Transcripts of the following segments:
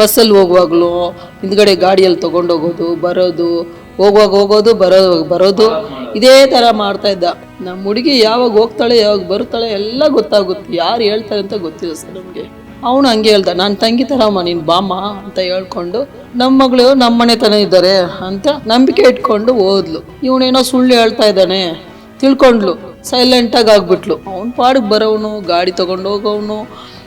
ಬಸ್ಸಲ್ಲಿ ಹೋಗುವಾಗಲೂ ಹಿಂದ್ಗಡೆ ಗಾಡಿಯಲ್ಲಿ ತೊಗೊಂಡೋಗೋದು, ಬರೋದು, ಹೋಗುವಾಗ ಹೋಗೋದು ಬರೋ ಬರೋದು. ಇದೇ ಥರ ಮಾಡ್ತಾ ಇದ್ದ. ನಮ್ಮ ಹುಡುಗಿ ಯಾವಾಗ ಹೋಗ್ತಾಳೆ, ಯಾವಾಗ ಬರ್ತಾಳೆ ಎಲ್ಲ ಗೊತ್ತಾಗುತ್ತೆ. ಯಾರು ಹೇಳ್ತಾರೆ ಅಂತ ಗೊತ್ತಿಲ್ಲ ಸರ್ ನಮಗೆ. ಅವನು ಹಂಗೆ ಹೇಳ್ದ, ನಾನು ತಂಗಿ ಥರಮ್ಮ ನೀನು ಬಾಮ ಅಂತ ಹೇಳ್ಕೊಂಡು ನಮ್ಮ ಮಗಳು ನಮ್ಮ ಮನೆ ತನ ಇದ್ದಾರೆ ಅಂತ ನಂಬಿಕೆ ಇಟ್ಕೊಂಡು ಹೋದ್ಲು ಇವನೇನೋ ಸುಳ್ಳು ಹೇಳ್ತಾ ಇದ್ದಾನೆ. ತಿಳ್ಕೊಂಡ್ಲು. ಸೈಲೆಂಟಾಗಿ ಆಗ್ಬಿಟ್ಲು. ಅವ್ನು ಪಾಡಿಗೆ ಬರೋವನು, ಗಾಡಿ ತೊಗೊಂಡೋಗೋನು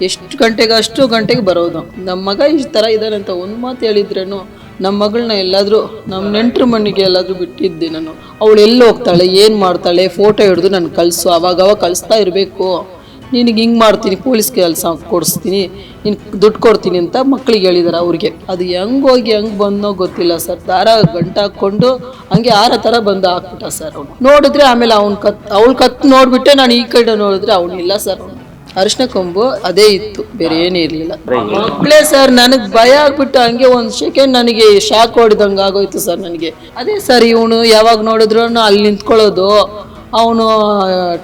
ಎಷ್ಟು ಗಂಟೆಗೆ ಅಷ್ಟು ಗಂಟೆಗೆ ಬರೋದು ನಮ್ಮ ಮಗ ಇಷ್ಟು ಥರ ಇದ್ದಾನೆ ಅಂತ ಒಂದು ಮಾತು ಹೇಳಿದ್ರೇನು ನಮ್ಮ ಮಗಳನ್ನ ಎಲ್ಲಾದರೂ ನಮ್ಮ ನೆಂಟ್ರ ಮನೆಗೆ ಎಲ್ಲಾದರೂ ಬಿಟ್ಟಿದ್ದೆ ನಾನು. ಅವಳು ಎಲ್ಲಿ ಹೋಗ್ತಾಳೆ, ಏನು ಮಾಡ್ತಾಳೆ ಫೋಟೋ ಹಿಡಿದು ನಾನು ಕಳಿಸು, ಅವಾಗವಾಗ ಅವಾಗ ಕಳಿಸ್ತಾ ಇರಬೇಕು. ನಿನಗೆ ಹಿಂಗೆ ಮಾಡ್ತೀನಿ, ಪೊಲೀಸ್ ಕೆಲಸ ಕೊಡಿಸ್ತೀನಿ, ನಿನ್ ದುಡ್ಡು ಕೊಡ್ತೀನಿ ಅಂತ ಮಕ್ಳಿಗೆ ಹೇಳಿದಾರೆ ಅವ್ರಿಗೆ. ಅದು ಹೆಂಗೆ ಹೋಗಿ ಹೆಂಗೆ ಬಂದೋ ಗೊತ್ತಿಲ್ಲ ಸರ್. ದಾರ ಗಂಟು ಹಾಕ್ಕೊಂಡು ಹಂಗೆ ಆರ ಥರ ಬಂದು ಹಾಕ್ಬಿಟ್ಟ ಸರ್ ಅವನು. ನೋಡಿದ್ರೆ ಆಮೇಲೆ ಅವ್ನು ಕತ್, ಅವಳು ಕತ್ ನೋಡಿಬಿಟ್ಟೆ ನಾನು ಈ ಕಡೆ ನೋಡಿದ್ರೆ ಅವನಿಲ್ಲ ಸರ್ ಅರಿಶಿನ ಕೊಂಬು ಅದೇ ಇತ್ತು, ಬೇರೆ ಏನೂ ಇರಲಿಲ್ಲ. ಮಕ್ಕಳೇ ಸರ್, ನನಗೆ ಭಯ ಆಗ್ಬಿಟ್ಟು ಹಂಗೆ ಒಂದು ಸೆಕೆಂಡ್ ನನಗೆ ಶಾಕ್ ಹೊಡೆದಂಗೆ ಆಗೋಯ್ತು ಸರ್ ನನಗೆ. ಅದೇ ಸರ್, ಇವನು ಯಾವಾಗ ನೋಡಿದ್ರು ಅಲ್ಲಿ ನಿಂತ್ಕೊಳ್ಳೋದು. ಅವನು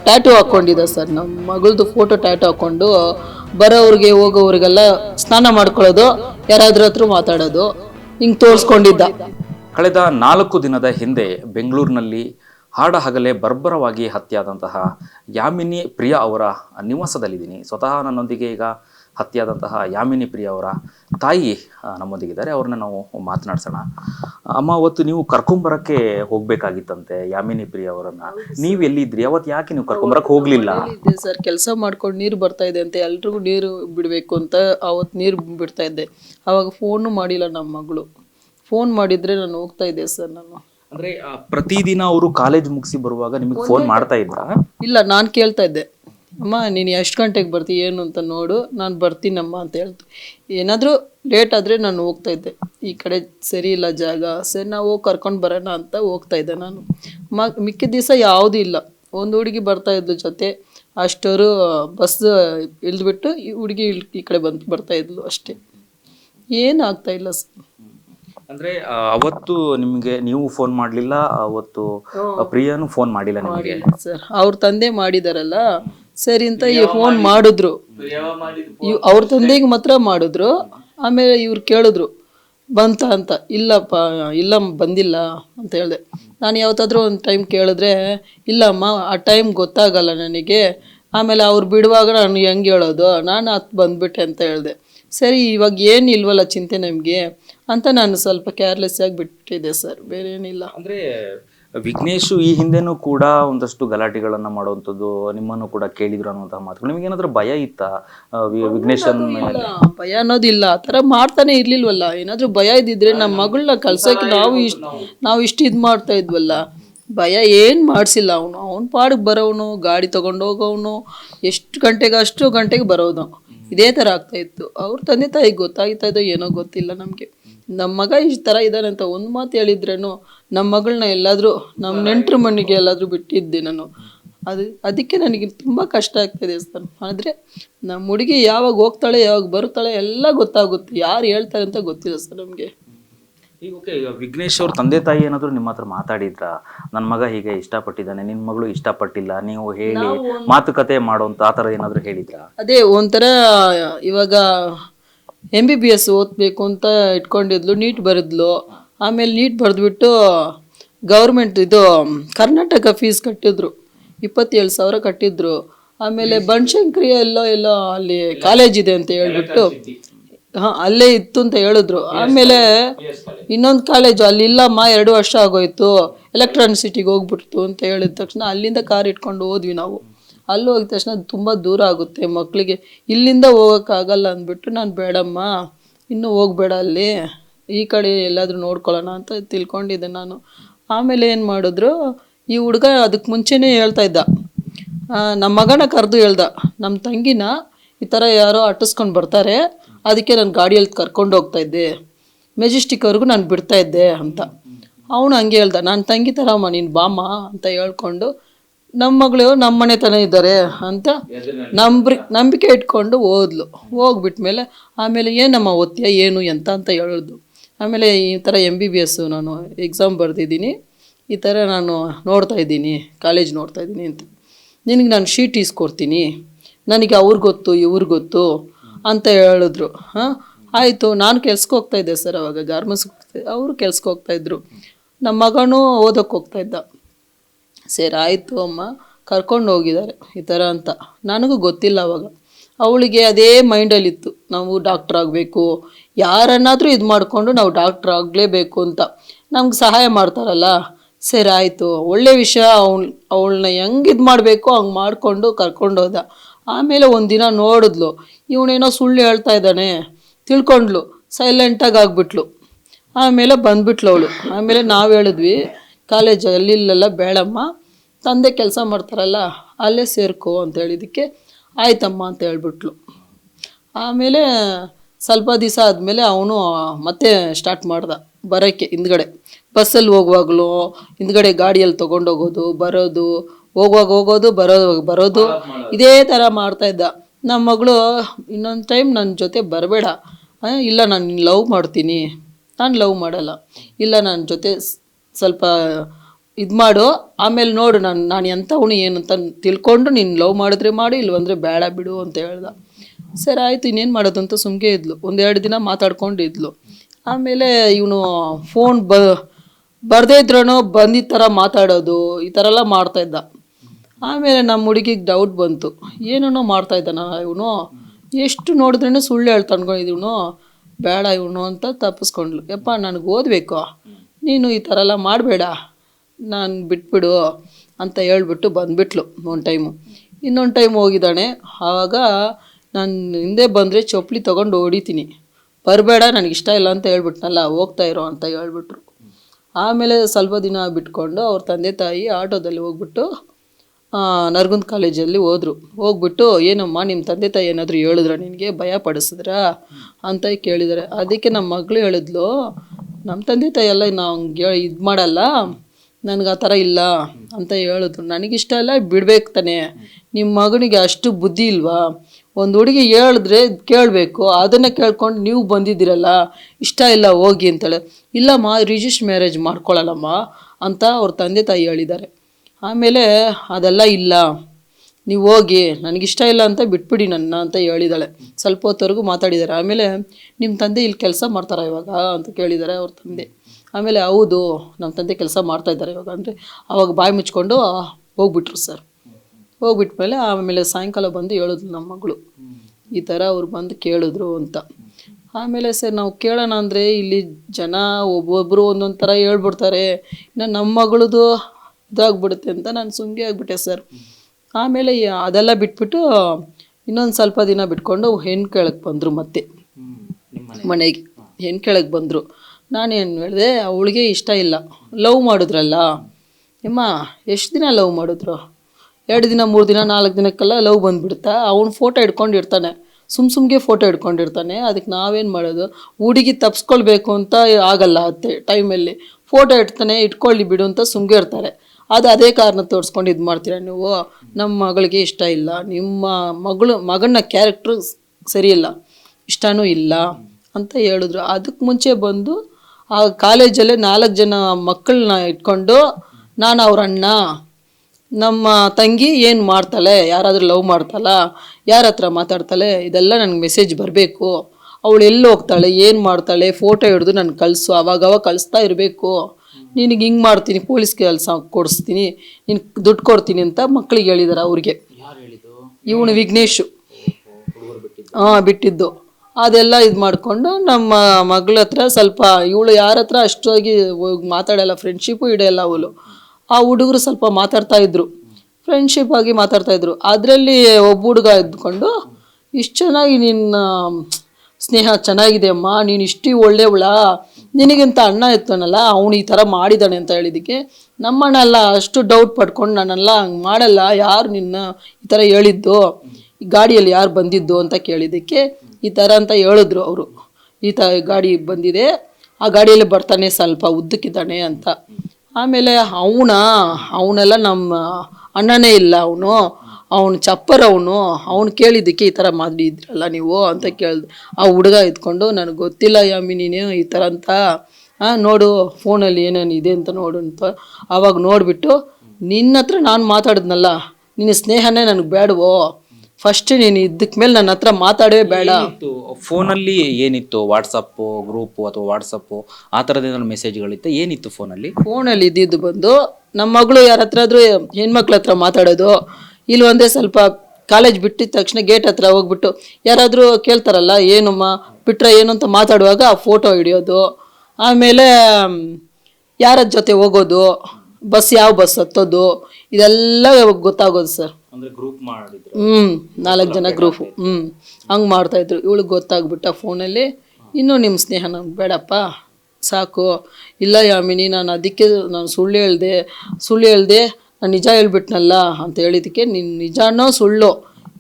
ಟ್ಯಾಟೂ ಹಾಕ್ಕೊಂಡಿದ್ದ ಸರ್ ನಮ್ಮ ಮಗಳದು ಫೋಟೋ ಟ್ಯಾಟೂ ಹಾಕ್ಕೊಂಡು ಬರೋವ್ರಿಗೆ, ಹೋಗೋವ್ರಿಗೆಲ್ಲ ಸ್ನಾನ ಮಾಡ್ಕೊಳ್ಳೋದು, ಯಾರಾದ್ರ ಹತ್ರ ಮಾತಾಡೋದು, ಹಿಂಗೆ ತೋರಿಸ್ಕೊಂಡಿದ್ದ. ಕಳೆದ ನಾಲ್ಕು ದಿನದ ಹಿಂದೆ ಬೆಂಗಳೂರಿನಲ್ಲಿ ಹಾಡ ಹಗಲೇ ಬರ್ಬರವಾಗಿ ಹತ್ಯೆಯಾದಂತಹ ಯಾಮಿನಿ ಪ್ರಿಯಾ ಅವರ ನಿವಾಸದಲ್ಲಿದ್ದೀನಿ. ಸ್ವತಃ ನನ್ನೊಂದಿಗೆ ಈಗ ಹತ್ಯೆಯಾದಂತಹ ಯಾಮಿನಿ ಪ್ರಿಯಾ ಅವರ ತಾಯಿ ನಮ್ಮೊಂದಿಗಿದ್ದಾರೆ. ಅವ್ರನ್ನ ನಾವು ಮಾತನಾಡ್ಸೋಣ. ಅಮ್ಮ ಅವತ್ತು ನೀವು ಕರ್ಕೊಂಬರಕ್ಕೆ ಹೋಗ್ಬೇಕಾಗಿತ್ತಂತೆ ಯಾಮಿನಿ ಪ್ರಿಯ ಅವರನ್ನ. ನೀವು ಎಲ್ಲಿದ್ರಿ? ಅವತ್ತು ಯಾಕೆ ನೀವು ಕರ್ಕೊಂಬರಕ್ ಹೋಗ್ಲಿಲ್ಲ? ಸರ್? ಕೆಲಸ ಮಾಡ್ಕೊಂಡು ನೀರು ಬರ್ತಾ ಇದೆ ಅಂತ ಎಲ್ರಿಗೂ ನೀರು ಬಿಡಬೇಕು ಅಂತ ಅವತ್ತು ನೀರು ಬಿಡ್ತಾ ಇದ್ದೆ. ಅವಾಗ ಫೋನ್ ಮಾಡಿಲ್ಲ ನಮ್ಮ ಮಗಳು. ಫೋನ್ ಮಾಡಿದ್ರೆ ನಾನು ಹೋಗ್ತಾ ಇದ್ದೆ ಸರ್ ನಾನು. ಅಂದ್ರೆ ಆ, ಪ್ರತಿದಿನ ಅವರು ಕಾಲೇಜ್ ಮುಗಿಸಿ ಬರುವಾಗ ನಿಮಗೆ ಫೋನ್ ಮಾಡ್ತಾ ಇದ್ರಾ? ಇಲ್ಲ ನಾನು ಕೇಳ್ತಾ ಇದ್ದೆ. ಅಮ್ಮ ನೀನು ಎಷ್ಟು ಗಂಟೆಗೆ ಬರ್ತಿ ಏನು ಅಂತ ನೋಡು ನಾನು ಬರ್ತೀನಮ್ಮ ಅಂತ ಹೇಳ್ತು. ಏನಾದರೂ ಲೇಟ್ ಆದರೆ ನಾನು ಹೋಗ್ತಾ ಇದ್ದೆ. ಈ ಕಡೆ ಸರಿ ಇಲ್ಲ ಜಾಗ ಸರಿ ನಾವು ಹೋಗಿ ಕರ್ಕೊಂಡು ಬರೋಣ ಅಂತ ಹೋಗ್ತಾ ಇದ್ದೆ ನಾನು. ಮಿಕ್ಕ ಮಿಕ್ಕಿದ ದಿವಸ ಯಾವುದೂ ಇಲ್ಲ. ಒಂದು ಹುಡುಗಿ ಬರ್ತಾ ಇದ್ಲು ಜೊತೆ. ಅಷ್ಟವರು ಬಸ್ ಇಳಿದ್ಬಿಟ್ಟು ಈ ಹುಡುಗಿ ಇಳ್- ಈ ಕಡೆ ಬಂದು ಬರ್ತಾ ಇದ್ಲು ಅಷ್ಟೇ. ಏನು ಆಗ್ತಾ ಇಲ್ಲ ಸರ್ ಅಂದ್ರೆ ಆ, ಅವತ್ತು ನಿಮ್ಗೆ ನೀವು ಫೋನ್ ಮಾಡ್ಲಿಲ್ಲ ಅವತ್ತು ಪ್ರಿಯಾನು ಫೋನ್ ಮಾಡಿಲ್ಲ ನಿಮಗೆ? ಸರ್. ಅವ್ರ ತಂದೆ ಮಾಡಿದಾರಲ್ಲ ಸರಿ ಅಂತ ಈ ಫೋನ್ ಮಾಡಿದ್ರು. ಇವ್- ಅವ್ರ ತಂದೆಗೆ ಮಾತ್ರ ಮಾಡಿದ್ರು. ಆಮೇಲೆ ಇವ್ರು ಕೇಳಿದ್ರು ಬಂತ ಅಂತ. ಇಲ್ಲಪ್ಪ ಇಲ್ಲ ಬಂದಿಲ್ಲ ಅಂತ ಹೇಳಿದೆ. ನಾನು ಯಾವತ್ತಾದ್ರೂ ಒಂದು ಟೈಮ್ ಕೇಳಿದ್ರೆ ಇಲ್ಲಮ್ಮ ಆ ಟೈಮ್ ಗೊತ್ತಾಗಲ್ಲ ನನಗೆ. ಆಮೇಲೆ ಅವ್ರು ಬಿಡುವಾಗ ನಾನು ಹೆಂಗೆ ಹೇಳೋದು? ನಾನು ಹತ್ತು ಬಂದ್ಬಿಟ್ಟೆ ಅಂತ ಹೇಳಿದೆ. ಸರಿ ಇವಾಗ ಏನು ಇಲ್ವಲ್ಲ ಚಿಂತೆ ನಮಗೆ? ಅಂತ ನಾನು ಸ್ವಲ್ಪ ಕೇರ್ಲೆಸ್ ಆಗಿ ಬಿಟ್ಟಿದ್ದೆ ಸರ್. ಬೇರೆ ಏನಿಲ್ಲ ಅಂದ್ರೆ ವಿಘ್ನೇಶ್ ಈ ಹಿಂದೆನೂ ಕೂಡ ಒಂದಷ್ಟು ಗಲಾಟೆಗಳನ್ನು ಮಾಡುವಂಥದ್ದು ನಿಮ್ಮನ್ನು ಕೂಡ ಕೇಳಿದ್ರು ಅನ್ನುವಂತಹ ಮಾತುಗಳು ನಿಮ್ಗೆ ಏನಾದ್ರೂ ಭಯ ಇತ್ತ? ವಿಘ್ನೇಶ್ ಮೇಲೆ. ಭಯ ಅನ್ನೋದಿಲ್ಲ ಆ ಥರ ಮಾಡ್ತಾನೆ ಇರ್ಲಿಲ್ವಲ್ಲ? ಏನಾದ್ರೂ ಭಯ ಇದ್ದಿದ್ರೆ ನಮ್ಮ ಮಗಳನ್ನ ಕಳ್ಸೋಕೆ ನಾವು ಇಷ್ಟ ನಾವು ಇಷ್ಟು ಇದು ಮಾಡ್ತಾ ಇದ್ವಲ್ಲ? ಭಯ ಏನು ಮಾಡಿಸಿಲ್ಲ ಅವನು. ಅವನು ಪಾಡಿಗೆ ಬರೋವನು ಗಾಡಿ ತೊಗೊಂಡೋಗೋವನು ಎಷ್ಟು ಗಂಟೆಗೆ ಅಷ್ಟು ಗಂಟೆಗೆ ಬರೋದು. ಇದೇ ಥರ ಆಗ್ತಾ ಇತ್ತು. ಅವ್ರ ತಂದೆ ತಾಯಿಗೆ ಗೊತ್ತಾಗ್ತಾ ಇದ್ದೋ ಏನೋ ಗೊತ್ತಿಲ್ಲ ನಮಗೆ. ನಮ್ಮ ಮಗ ಇಷ್ಟು ಥರ ಇದ್ದಾನೆ ಅಂತ ಒಂದು ಮಾತು ಹೇಳಿದ್ರೇನು ನಮ್ಮ ಮಗಳನ್ನ ಎಲ್ಲಾದರೂ ನಮ್ಮ ನೆಂಟ್ರ ಮನೆಗೆ ಎಲ್ಲಾದರೂ ಬಿಟ್ಟಿದ್ದೆ ನಾನು. ಅದು, ಅದಕ್ಕೆ ನನಗೆ ತುಂಬ ಕಷ್ಟ ಆಗ್ತಿದೆ ಸರ್ ಆದರೆ ನಮ್ಮ ಹುಡುಗಿ ಯಾವಾಗ ಹೋಗ್ತಾಳೆ, ಯಾವಾಗ ಬರ್ತಾಳೆ ಎಲ್ಲ ಗೊತ್ತಾಗುತ್ತೆ. ಯಾರು ಹೇಳ್ತಾರೆ ಅಂತ ಗೊತ್ತಿಲ್ಲ ಸರ್ ನಮಗೆ. ಈಗ ಓಕೆ ಈಗ ವಿಘ್ನೇಶ್ ಅವ್ರ ತಂದೆ ತಾಯಿ ಏನಾದ್ರು ನಿಮ್ಮ ಹತ್ರ ಮಾತಾಡಿದ್ರ? ನನ್ನ ಮಗ ಹೀಗೆ ಇಷ್ಟಪಟ್ಟಿದ್ದಾನೆ ನಿನ್ನ ಮಗಳು ಇಷ್ಟಪಟ್ಟಿಲ್ಲ ನೀವು ಹೇಳಿ ಮಾತುಕತೆ ಮಾಡೋಂತ ಆ ಥರ ಏನಾದ್ರು ಹೇಳಿದ್ರ? ಅದೇ ಒಂಥರ ಇವಾಗ ಎಂ ಬಿ ಬಿ ಎಸ್ ಓದಬೇಕು ಅಂತ ಇಟ್ಕೊಂಡಿದ್ಲು ನೀಟ್ ಬರೆದ್ಲು. ಆಮೇಲೆ ನೀಟ್ ಬರೆದ್ಬಿಟ್ಟು ಗೌರ್ಮೆಂಟ್ ಇದು ಕರ್ನಾಟಕ ಫೀಸ್ ಕಟ್ಟಿದ್ರು ಇಪ್ಪತ್ತೇಳು ಸಾವಿರ ಕಟ್ಟಿದ್ರು. ಆಮೇಲೆ ಬನಶಂಕರಿ ಎಲ್ಲೋ ಎಲ್ಲೋ ಅಲ್ಲಿ ಕಾಲೇಜ್ ಇದೆ ಅಂತ ಹೇಳ್ಬಿಟ್ಟು ಹಾಂ ಅಲ್ಲೇ ಇತ್ತು ಅಂತ ಹೇಳಿದ್ರು. ಆಮೇಲೆ ಇನ್ನೊಂದು ಕಾಲೇಜು ಅಲ್ಲಿ ಇಲ್ಲಮ್ಮ ಎರಡು ವರ್ಷ ಆಗೋಯ್ತು. ಎಲೆಕ್ಟ್ರಾನಿಕ್ ಸಿಟಿಗೆ ಹೋಗ್ಬಿಡ್ತು ಅಂತ ಹೇಳಿದ ತಕ್ಷಣ ಅಲ್ಲಿಂದ ಕಾರ್ ಇಟ್ಕೊಂಡು ಹೋದ್ವಿ ನಾವು. ಅಲ್ಲಿ ಹೋಗಿದ ತಕ್ಷಣ ತುಂಬ ದೂರ ಆಗುತ್ತೆ ಮಕ್ಕಳಿಗೆ ಇಲ್ಲಿಂದ ಹೋಗೋಕ್ಕಾಗಲ್ಲ ಅಂದ್ಬಿಟ್ಟು ನಾನು ಬೇಡಮ್ಮ ಇನ್ನೂ ಹೋಗ್ಬೇಡ ಅಲ್ಲಿ. ಈ ಕಡೆ ಎಲ್ಲಾದರೂ ನೋಡ್ಕೊಳ್ಳೋಣ ಅಂತ ತಿಳ್ಕೊಂಡಿದ್ದೆ ನಾನು. ಆಮೇಲೆ ಏನು ಮಾಡಿದ್ರು ಈ ಹುಡುಗ ಅದಕ್ಕೆ ಮುಂಚೆನೇ ಹೇಳ್ತಾ ಇದ್ದ. ನಮ್ಮ ಮಗನ ಕರೆದು ಹೇಳ್ದ. ನಮ್ಮ ತಂಗಿನ ಈ ಥರ ಯಾರೋ ಅಟ್ಟಿಸ್ಕೊಂಡು ಬರ್ತಾರೆ. ಅದಕ್ಕೆ ನಾನು ಗಾಡಿಯಲ್ಲಿ ಕರ್ಕೊಂಡು ಹೋಗ್ತಾ ಇದ್ದೆ. ಮೆಜೆಸ್ಟಿಕ್ವರೆಗೂ ನಾನು ಬಿಡ್ತಾ ಇದ್ದೆ ಅಂತ. ಅವನು ಹಂಗೆ ಹೇಳ್ದ, ನಾನು ತಂಗಿ ಥರಮ್ಮ ನೀನು ಬಾಮ್ಮ ಅಂತ ಹೇಳ್ಕೊಂಡು ನಮ್ಮ ಮಗಳು ನಮ್ಮ ಮನೆ ತನ ಇದ್ದಾರೆ ಅಂತ ನಂಬ್ರಿ, ನಂಬಿಕೆ ಇಟ್ಕೊಂಡು ಓದ್ಲು ಹೋಗ್ಬಿಟ್ಮೇಲೆ ಆಮೇಲೆ, ಏನಮ್ಮ ಓದ್ತೀಯ, ಏನು, ಎಂತ ಅಂತ ಹೇಳಿದ್ಲು ಆಮೇಲೆ, ಈ ಥರ ಎಂ ಬಿ ಬಿ ಎಸ್ಸು ನಾನು ಎಕ್ಸಾಮ್ ಬರೆದಿದ್ದೀನಿ. ಈ ಥರ ನಾನು ನೋಡ್ತಾ ಇದ್ದೀನಿ ಕಾಲೇಜ್ ನೋಡ್ತಾ ಇದ್ದೀನಿ ಅಂತ. ನಿನಗೆ ನಾನು ಶೀಟ್ ಇಸ್ಕೊಡ್ತೀನಿ. ನನಗೆ ಅವ್ರಿಗೆ ಗೊತ್ತು ಇವ್ರಿಗೆ ಗೊತ್ತು. ಅಂತ ಹೇಳಿದ್ರು. ಹಾಂ? ಆಯಿತು, ನಾನು ಕೆಲ್ಸಕ್ಕೆ ಹೋಗ್ತಾ ಇದ್ದೆ ಸರ್ ಅವಾಗ ಗಾರ್ಮೆಂಟ್ಸ್ ಅವರು ಕೆಲ್ಸಕ್ಕೆ ಹೋಗ್ತಾ ಇದ್ರು. ನಮ್ಮ ಮಗನೂ ಓದೋಕ್ಕೆ ಹೋಗ್ತಾ ಇದ್ದ. ಸರಿ, ಆಯಿತು ಅಮ್ಮ, ಕರ್ಕೊಂಡು ಹೋಗಿದ್ದಾರೆ, ಈ ಥರ ಅಂತ. ನನಗೂ ಗೊತ್ತಿಲ್ಲ ಅವಾಗ. ಅವಳಿಗೆ ಅದೇ ಮೈಂಡಲ್ಲಿತ್ತು, ನಾವು ಡಾಕ್ಟ್ರ್ ಆಗಬೇಕು, ಯಾರನ್ನಾದರೂ ಇದು ಮಾಡಿಕೊಂಡು ನಾವು ಡಾಕ್ಟ್ರ್ ಆಗಲೇಬೇಕು ಅಂತ. ನಮ್ಗೆ ಸಹಾಯ ಮಾಡ್ತಾರಲ್ಲ ಸರಿ ಆಯಿತು, ಒಳ್ಳೆ ವಿಷಯ, ಅವ್ಳು, ಅವಳನ್ನ ಹೆಂಗೆ ಇದು ಮಾಡಬೇಕು ಹಂಗೆ ಮಾಡಿಕೊಂಡು ಕರ್ಕೊಂಡು ಹೋದ. ಆಮೇಲೆ ಒಂದಿನ ನೋಡಿದ್ಲು, ಇವನೇನೋ ಸುಳ್ಳು ಹೇಳ್ತಾ ಇದ್ದಾನೆ, ತಿಳ್ಕೊಂಡ್ಲು ಸೈಲೆಂಟಾಗಿ ಆಗಿಬಿಟ್ಲು. ಆಮೇಲೆ ಬಂದ್ಬಿಟ್ಲು ಅವಳು. ಆಮೇಲೆ ನಾವು ಹೇಳಿದ್ವಿ, ಕಾಲೇಜ್ ಅಲ್ಲಿಲ್ಲೆಲ್ಲ ಬೇಡಮ್ಮ, ತಂದೆ ಕೆಲಸ ಮಾಡ್ತಾರಲ್ಲ, ಅಲ್ಲೇ ಸೇರ್ಕೋ ಅಂತ ಹೇಳಿದ್ದಕ್ಕೆ ಆಯ್ತಮ್ಮ ಅಂತ ಹೇಳ್ಬಿಟ್ಲು. ಆಮೇಲೆ ಸ್ವಲ್ಪ ದಿವಸ ಆದಮೇಲೆ ಅವನು ಮತ್ತೆ ಸ್ಟಾರ್ಟ್ ಮಾಡ್ದ, ಬರೋಕ್ಕೆ ಹಿಂದ್ಗಡೆ. ಬಸ್ಸಲ್ಲಿ ಹೋಗುವಾಗಲೂ ಹಿಂದ್ಗಡೆ ಗಾಡಿಯಲ್ಲಿ ತೊಗೊಂಡೋಗೋದು ಬರೋದು ಹೋಗುವಾಗ ಹೋಗೋದು ಬರೋದು ಬರೋದು ಇದೇ ಥರ ಮಾಡ್ತಾ ಇದ್ದ. ನಮ್ಮ ಮಗಳು ಇನ್ನೊಂದು ಟೈಮ್ ನನ್ನ ಜೊತೆ ಬರಬೇಡ. ಇಲ್ಲ ನಾನು ಲವ್ ಮಾಡ್ತೀನಿ. ನಾನು ಲವ್ ಮಾಡಲ್ಲ. ಇಲ್ಲ ನನ್ನ ಜೊತೆ ಸ್ವಲ್ಪ ಇದು ಮಾಡು. ಆಮೇಲೆ ನೋಡು ನಾನು ನಾನು ಎಂಥವನು ಏನು ಅಂತ ತಿಳ್ಕೊಂಡು ನೀನು ಲವ್ ಮಾಡಿದ್ರೆ ಮಾಡು ಇಲ್ಲವಂದ್ರೆ ಬೇಡ ಬಿಡು ಅಂತ ಹೇಳ್ದ. ಸರಿ ಆಯಿತು ಇನ್ನೇನು ಮಾಡೋದು ಅಂತ ಸುಮ್ಗೆ ಇದ್ಲು. ಒಂದೆರಡು ದಿನ ಮಾತಾಡ್ಕೊಂಡಿದ್ಲು ಆಮೇಲೆ ಇವನು ಫೋನ್ ಬ ಬರದೇ ಇದ್ರೂ ಬಂದಿದ್ದ ಥರ ಮಾತಾಡೋದು, ಈ ಥರ ಎಲ್ಲ ಮಾಡ್ತಾ ಇದ್ದ. ಆಮೇಲೆ ನಮ್ಮ ಹುಡುಗಿಗೆ ಡೌಟ್ ಬಂತು. ಏನೇನೋ ಮಾಡ್ತಾ ಇದ್ದಾನ ಇವನು ಎಷ್ಟು ನೋಡಿದ್ರೂ ಸುಳ್ಳು ಹೇಳ್ತಾ ಅನ್ಕೊಂಡಿದ್ದೀವನು ಬೇಡ ಇವನು ಅಂತ ತಪ್ಪಿಸ್ಕೊಂಡ್ಲು. ಯಪ್ಪ, ನನಗೆ ಓದಬೇಕು. ನೀನು ಈ ಥರ ಎಲ್ಲ ಮಾಡಬೇಡ. ನಾನು ಬಿಟ್ಬಿಡು ಅಂತ ಹೇಳ್ಬಿಟ್ಟು ಬಂದುಬಿಟ್ಲು ಒಂದು ಟೈಮು ಇನ್ನೊಂದು ಟೈಮ್ ಹೋಗಿದ್ದಾನೆ. ಆವಾಗ ನಾನು ಹಿಂದೆ ಬಂದರೆ ಚಪ್ಪಲಿ ತೊಗೊಂಡು ಹೊಡಿತೀನಿ. ಬರಬೇಡ, ನನಗೆ ಇಷ್ಟ ಇಲ್ಲ ಅಂತ ಹೇಳ್ಬಿಟ್ನಲ್ಲ, ಹೋಗ್ತಾ ಇರೋ ಅಂತ ಹೇಳ್ಬಿಟ್ರು. ಆಮೇಲೆ ಸ್ವಲ್ಪ ದಿನ ಬಿಟ್ಕೊಂಡು ಅವ್ರ ತಂದೆ ತಾಯಿ ಆಟೋದಲ್ಲಿ ಹೋಗ್ಬಿಟ್ಟು ನರ್ಗುಂದ್ ಕಾಲೇಜಲ್ಲಿ ಹೋದ್ರು. ಹೋಗ್ಬಿಟ್ಟು, ಏನಮ್ಮ ನಿಮ್ಮ ತಂದೆ ತಾಯಿ ಏನಾದರೂ ಹೇಳಿದ್ರ? ನಿನಗೆ ಭಯ ಪಡಿಸಿದ್ರಾ? ಅಂತ ಕೇಳಿದ್ದಾರೆ ಅದಕ್ಕೆ ನಮ್ಮ ಮಗಳು ಹೇಳಿದ್ಲು ನಮ್ಮ ತಂದೆ ತಾಯಿ ಎಲ್ಲ ನಾವು ಇದು ಮಾಡಲ್ಲ, ನನಗೆ ಆ ಥರ ಇಲ್ಲ ಅಂತ ಹೇಳಿದ್ರು. ನನಗಿಷ್ಟ ಅಲ್ಲ ಬಿಡ್ಬೇಕು ತಾನೆ. ನಿಮ್ಮ ಮಗನಿಗೆ ಅಷ್ಟು ಬುದ್ಧಿ ಇಲ್ವಾ? ಒಂದು ಹುಡುಗಿ ಹೇಳಿದ್ರೆ ಕೇಳಬೇಕು, ಅದನ್ನು ಕೇಳ್ಕೊಂಡು ನೀವು ಬಂದಿದ್ದೀರಲ್ಲ, ಇಷ್ಟ ಇಲ್ಲ ಹೋಗಿ ಅಂತೇಳಿ. ಇಲ್ಲಮ್ಮ ರಿಜಿಸ್ಟ್ ಮ್ಯಾರೇಜ್ ಮಾಡ್ಕೊಳ್ಳಲ್ಲಮ್ಮ ಅಂತ ಅವ್ರ ತಂದೆ ತಾಯಿ ಹೇಳಿದ್ದಾರೆ. ಆಮೇಲೆ ಅದೆಲ್ಲ ಇಲ್ಲ, ನೀವು ಹೋಗಿ, ನನಗಿಷ್ಟ ಇಲ್ಲ ಅಂತ ಬಿಟ್ಬಿಡಿ ನನ್ನ ಅಂತ ಹೇಳಿದಾಳೆ ಸ್ವಲ್ಪ ಹೊತ್ತವರೆಗೂ ಮಾತಾಡಿದ್ದಾರೆ. ಆಮೇಲೆ ನಿಮ್ಮ ತಂದೆ ಇಲ್ಲಿ ಕೆಲಸ ಮಾಡ್ತಾರಾ ಇವಾಗ ಅಂತ ಕೇಳಿದ್ದಾರೆ ಅವ್ರ ತಂದೆ. ಆಮೇಲೆ ಹೌದು, ನಮ್ಮ ತಂದೆ ಕೆಲಸ ಮಾಡ್ತಾ ಇದ್ದಾರೆ ಇವಾಗ. ಅಂದರೆ ಅವಾಗ ಬಾಯಿ ಮುಚ್ಕೊಂಡು ಹೋಗ್ಬಿಟ್ರು ಸರ್. ಹೋಗ್ಬಿಟ್ಮೇಲೆ ಆಮೇಲೆ ಸಾಯಂಕಾಲ ಬಂದು ಹೇಳಿದ್ರು ನಮ್ಮ ಮಗಳು. ಈ ಥರ ಅವ್ರು ಬಂದು ಕೇಳಿದ್ರು ಅಂತ. ಆಮೇಲೆ ಸರ್ ನಾವು ಕೇಳೋಣ ಅಂದರೆ ಇಲ್ಲಿ ಜನ ಒಬ್ಬೊಬ್ಬರು ಒಂದೊಂದು ಥರ ಹೇಳ್ಬಿಡ್ತಾರೆ. ಇನ್ನು ನಮ್ಮ ಮಗಳದು ಇದಾಗ್ಬಿಡುತ್ತೆ ಅಂತ ನಾನು ಸುಂಗೆ ಆಗಿಬಿಟ್ಟೆ ಸರ್. ಆಮೇಲೆ ಅದೆಲ್ಲ ಬಿಟ್ಬಿಟ್ಟು ಇನ್ನೊಂದು ಸ್ವಲ್ಪ ದಿನ ಬಿಟ್ಕೊಂಡು ಹೆಣ್ಣು ಕೇಳಕ್ಕೆ ಬಂದರು ಮತ್ತೆ. ಮನೆಗೆ? ಹೆಣ್ಣು ಕೇಳಕ್ಕೆ ಬಂದರು. ನಾನೇನು ಹೇಳಿದೆ ಅವಳಿಗೆ ಇಷ್ಟ ಇಲ್ಲ. ಲವ್ ಮಾಡಿದ್ರಲ್ಲ. ಎಮ್ಮ ಎಷ್ಟು ದಿನ ಲವ್ ಮಾಡಿದ್ರು? ಎರಡು ದಿನ, ಮೂರು ದಿನ, ನಾಲ್ಕು ದಿನಕ್ಕೆಲ್ಲ ಲವ್ ಬಂದ್ಬಿಡುತ್ತಾ. ಅವ್ನು ಫೋಟೋ ಇಟ್ಕೊಂಡಿರ್ತಾನೆ ಸುಮ್ ಸುಮ್ಗೆ ಫೋಟೋ ಇಟ್ಕೊಂಡಿರ್ತಾನೆ ಅದಕ್ಕೆ ನಾವೇನು ಮಾಡೋದು? ಹುಡುಗಿ ತಪ್ಸ್ಕೊಳ್ಬೇಕು ಅಂತ ಆಗಲ್ಲ ಅತ್ತೆ ಟೈಮಲ್ಲಿ ಫೋಟೋ ಇಡ್ತಾನೆ, ಇಟ್ಕೊಳ್ಳಿ ಬಿಡು ಅಂತ ಸುಮ್ಗೆ ಇರ್ತಾರೆ. ಅದು ಅದೇ ಕಾರಣ ತೋರಿಸ್ಕೊಂಡು ಇದು ಮಾಡ್ತೀರಾ ನೀವು? ನಮ್ಮ ಮಗಳಿಗೆ ಇಷ್ಟ ಇಲ್ಲ. ನಿಮ್ಮ ಮಗಳು ಮಗನ ಕ್ಯಾರೆಕ್ಟ್ರು ಸರಿಯಿಲ್ಲ ಇಷ್ಟನೂ ಇಲ್ಲ ಅಂತ ಹೇಳಿದ್ರು. ಅದಕ್ಕೆ ಮುಂಚೆ ಬಂದು ಆ ಕಾಲೇಜಲ್ಲೇ ನಾಲ್ಕು ಜನ ಮಕ್ಕಳನ್ನ ಇಟ್ಕೊಂಡು, ನಾನು ಅವ್ರ ಅಣ್ಣ ನಮ್ಮ ತಂಗಿ ಏನು ಮಾಡ್ತಾಳೆ ಯಾರಾದರೂ ಲವ್ ಮಾಡ್ತಾಳ ಯಾರ ಹತ್ರ ಮಾತಾಡ್ತಾಳೆ ಇದೆಲ್ಲ ನನಗೆ ಮೆಸೇಜ್ ಬರಬೇಕು. ಅವಳು ಎಲ್ಲಿ ಹೋಗ್ತಾಳೆ? ಏನು ಮಾಡ್ತಾಳೆ? ಫೋಟೋ ಹಿಡಿದು ನಾನು ಕಳಿಸು. ಅವಾಗವಾಗ ಕಳಿಸ್ತಾ ಇರಬೇಕು. ನಿನಗೆ ಹಿಂಗೆ ಮಾಡ್ತೀನಿ ಪೊಲೀಸ್ ಕೆಲಸ ಕೊಡಿಸ್ತೀನಿ ನಿನ್ ದುಡ್ಡು ಕೊಡ್ತೀನಿ ಅಂತ ಮಕ್ಕಳಿಗೆ ಹೇಳಿದಾರೆ ಅವ್ರಿಗೆ. ಇವನು ವಿಘ್ನೇಶು. ಹಾಂ ಬಿಟ್ಟಿದ್ದು. ಅದೆಲ್ಲ ಇದು ಮಾಡಿಕೊಂಡು ನಮ್ಮ ಮಗಳ ಹತ್ರ ಸ್ವಲ್ಪ ಇವಳು ಯಾರ ಹತ್ರ ಅಷ್ಟಾಗಿ ಹೋಗಿ ಮಾತಾಡಲ್ಲ ಫ್ರೆಂಡ್ಶಿಪ್ಪು ಇಡೆಯಲ್ಲ ಅವಳು. ಆ ಹುಡುಗರು ಸ್ವಲ್ಪ ಮಾತಾಡ್ತಾ ಇದ್ರು. ಫ್ರೆಂಡ್ಶಿಪ್ ಆಗಿ ಮಾತಾಡ್ತಾ ಇದ್ರು. ಅದರಲ್ಲಿ ಒಬ್ಬ ಹುಡುಗ ಇದ್ಕೊಂಡು, ಇಷ್ಟು ಚೆನ್ನಾಗಿ ನಿನ್ನ ಸ್ನೇಹ ಚೆನ್ನಾಗಿದೆ ಅಮ್ಮ ನೀನು ಇಷ್ಟು ಒಳ್ಳೆಯವಳ ನಿನಗಿಂತ ಅಣ್ಣ ಇರ್ತಾನಲ್ಲ, ಅವನು ಈ ಥರ ಮಾಡಿದ್ದಾನೆ ಅಂತ ಹೇಳಿದ್ದಕ್ಕೆ ನಮ್ಮಣ್ಣ ಎಲ್ಲ ಅಷ್ಟು ಡೌಟ್ ಪಡ್ಕೊಂಡು ನಾನೆಲ್ಲ ಹಂಗೆ ಮಾಡಲ್ಲ, ಯಾರು ನಿನ್ನ ಈ ಥರ ಹೇಳಿದ್ದು ಗಾಡಿಯಲ್ಲಿ ಯಾರು ಬಂದಿದ್ದು ಅಂತ ಕೇಳಿದ್ದಕ್ಕೆ ಈ ಥರ ಅಂತ ಹೇಳಿದ್ರು ಅವರು. ಈ ಥರ ಗಾಡಿ ಬಂದಿದೆ, ಆ ಗಾಡಿಯಲ್ಲಿ ಬರ್ತಾನೆ ಸ್ವಲ್ಪ ಉದ್ದಕ್ಕಿದ್ದಾನೆ ಅಂತ. ಆಮೇಲೆ ಅವನ, ಅವನೆಲ್ಲ ನಮ್ಮ ಅಣ್ಣನೇ ಇಲ್ಲ ಅವನು ಅವನು ಚಪ್ಪರ್ ಅವನು ಅವನು ಕೇಳಿದ್ದಕ್ಕೆ ಈ ಥರ ಮಾಡಿದ್ರಲ್ಲ ನೀವು ಅಂತ ಕೇಳಿದೆ. ಆ ಹುಡುಗ ಇದ್ಕೊಂಡು ನನಗೆ ಗೊತ್ತಿಲ್ಲ ಯಾಮಿ, ನೀನು ಈ ಥರ ಅಂತ. ನೋಡು, ಫೋನಲ್ಲಿ ಏನೇನು ಇದೆ ಅಂತ ನೋಡು ಅಂತ. ಆವಾಗ ನೋಡಿಬಿಟ್ಟು, ನಿನ್ನ ಹತ್ರ ನಾನು ಮಾತಾಡಿದ್ನಲ್ಲ, ನಿನ್ನ ಸ್ನೇಹನೇ ನನಗೆ ಬೇಡವೋ ಫಸ್ಟ್ ನೀನು ಇದಕ್ಕೆ ಮೇಲೆ ನನ್ನ ಹತ್ರ ಮಾತಾಡೇ ಬೇಡ. ಏನಿತ್ತು? ಫೋನಲ್ಲಿ ಏನಿತ್ತು? ವಾಟ್ಸಪ್ ಗ್ರೂಪ್ ಅಥವಾ ವಾಟ್ಸಪ್ ಆ ಥರದ ಏನಾದ್ರು ಮೆಸೇಜ್ಗಳಿತ್ತು ಏನಿತ್ತು ಫೋನಲ್ಲಿ? ಫೋನಲ್ಲಿ ಇದ್ದಿದ್ದು ಬಂದು ನಮ್ಮ ಮಗಳು ಯಾರ ಹತ್ರ ಆದರೂ ಹೆಣ್ಮಕ್ಳ ಹತ್ರ ಮಾತಾಡೋದು ಇಲ್ಲಿ ಒಂದೇ ಸ್ವಲ್ಪ ಕಾಲೇಜ್ ಬಿಟ್ಟಿದ ತಕ್ಷಣ ಗೇಟ್ ಹತ್ರ ಹೋಗ್ಬಿಟ್ಟು ಯಾರಾದರೂ ಕೇಳ್ತಾರಲ್ಲ ಏನಮ್ಮ ಬಿಟ್ಟರೆ ಏನು ಅಂತ ಮಾತಾಡುವಾಗ ಫೋಟೋ ಹಿಡಿಯೋದು ಆಮೇಲೆ ಯಾರ ಜೊತೆ ಹೋಗೋದು ಬಸ್ ಯಾವ ಬಸ್ ಹತ್ತೋದು ಇದೆಲ್ಲ ಗೊತ್ತಾಗೋದು ಸರ್. ಹ್ಮ್ ನಾಲ್ಕು ಜನ ಗ್ರೂಪ್ ಹ್ಮ್ ಹಂಗ್ ಮಾಡ್ತಾ ಇದ್ರು. ಇವಳಿಗೆ ಗೊತ್ತಾಗ್ಬಿಟ್ಟ ಫೋನಲ್ಲಿ ಇನ್ನೂ ನಿಮ್ಮ ಸ್ನೇಹ ನಂಗೆ ಬೇಡಪ್ಪ ಸಾಕು. ಇಲ್ಲ ಯಾಮಿನಿ ನಾನು ಅದಕ್ಕೆ ನಾನು ಸುಳ್ಳು ಹೇಳ್ದೆ ಸುಳ್ಳು ಹೇಳ್ದೆ ನಾನು ನಿಜ ಹೇಳ್ಬಿಟ್ನಲ್ಲ ಅಂತ ಹೇಳಿದ್ದಕ್ಕೆ ನೀನು ನಿಜಾನೋ ಸುಳ್ಳು?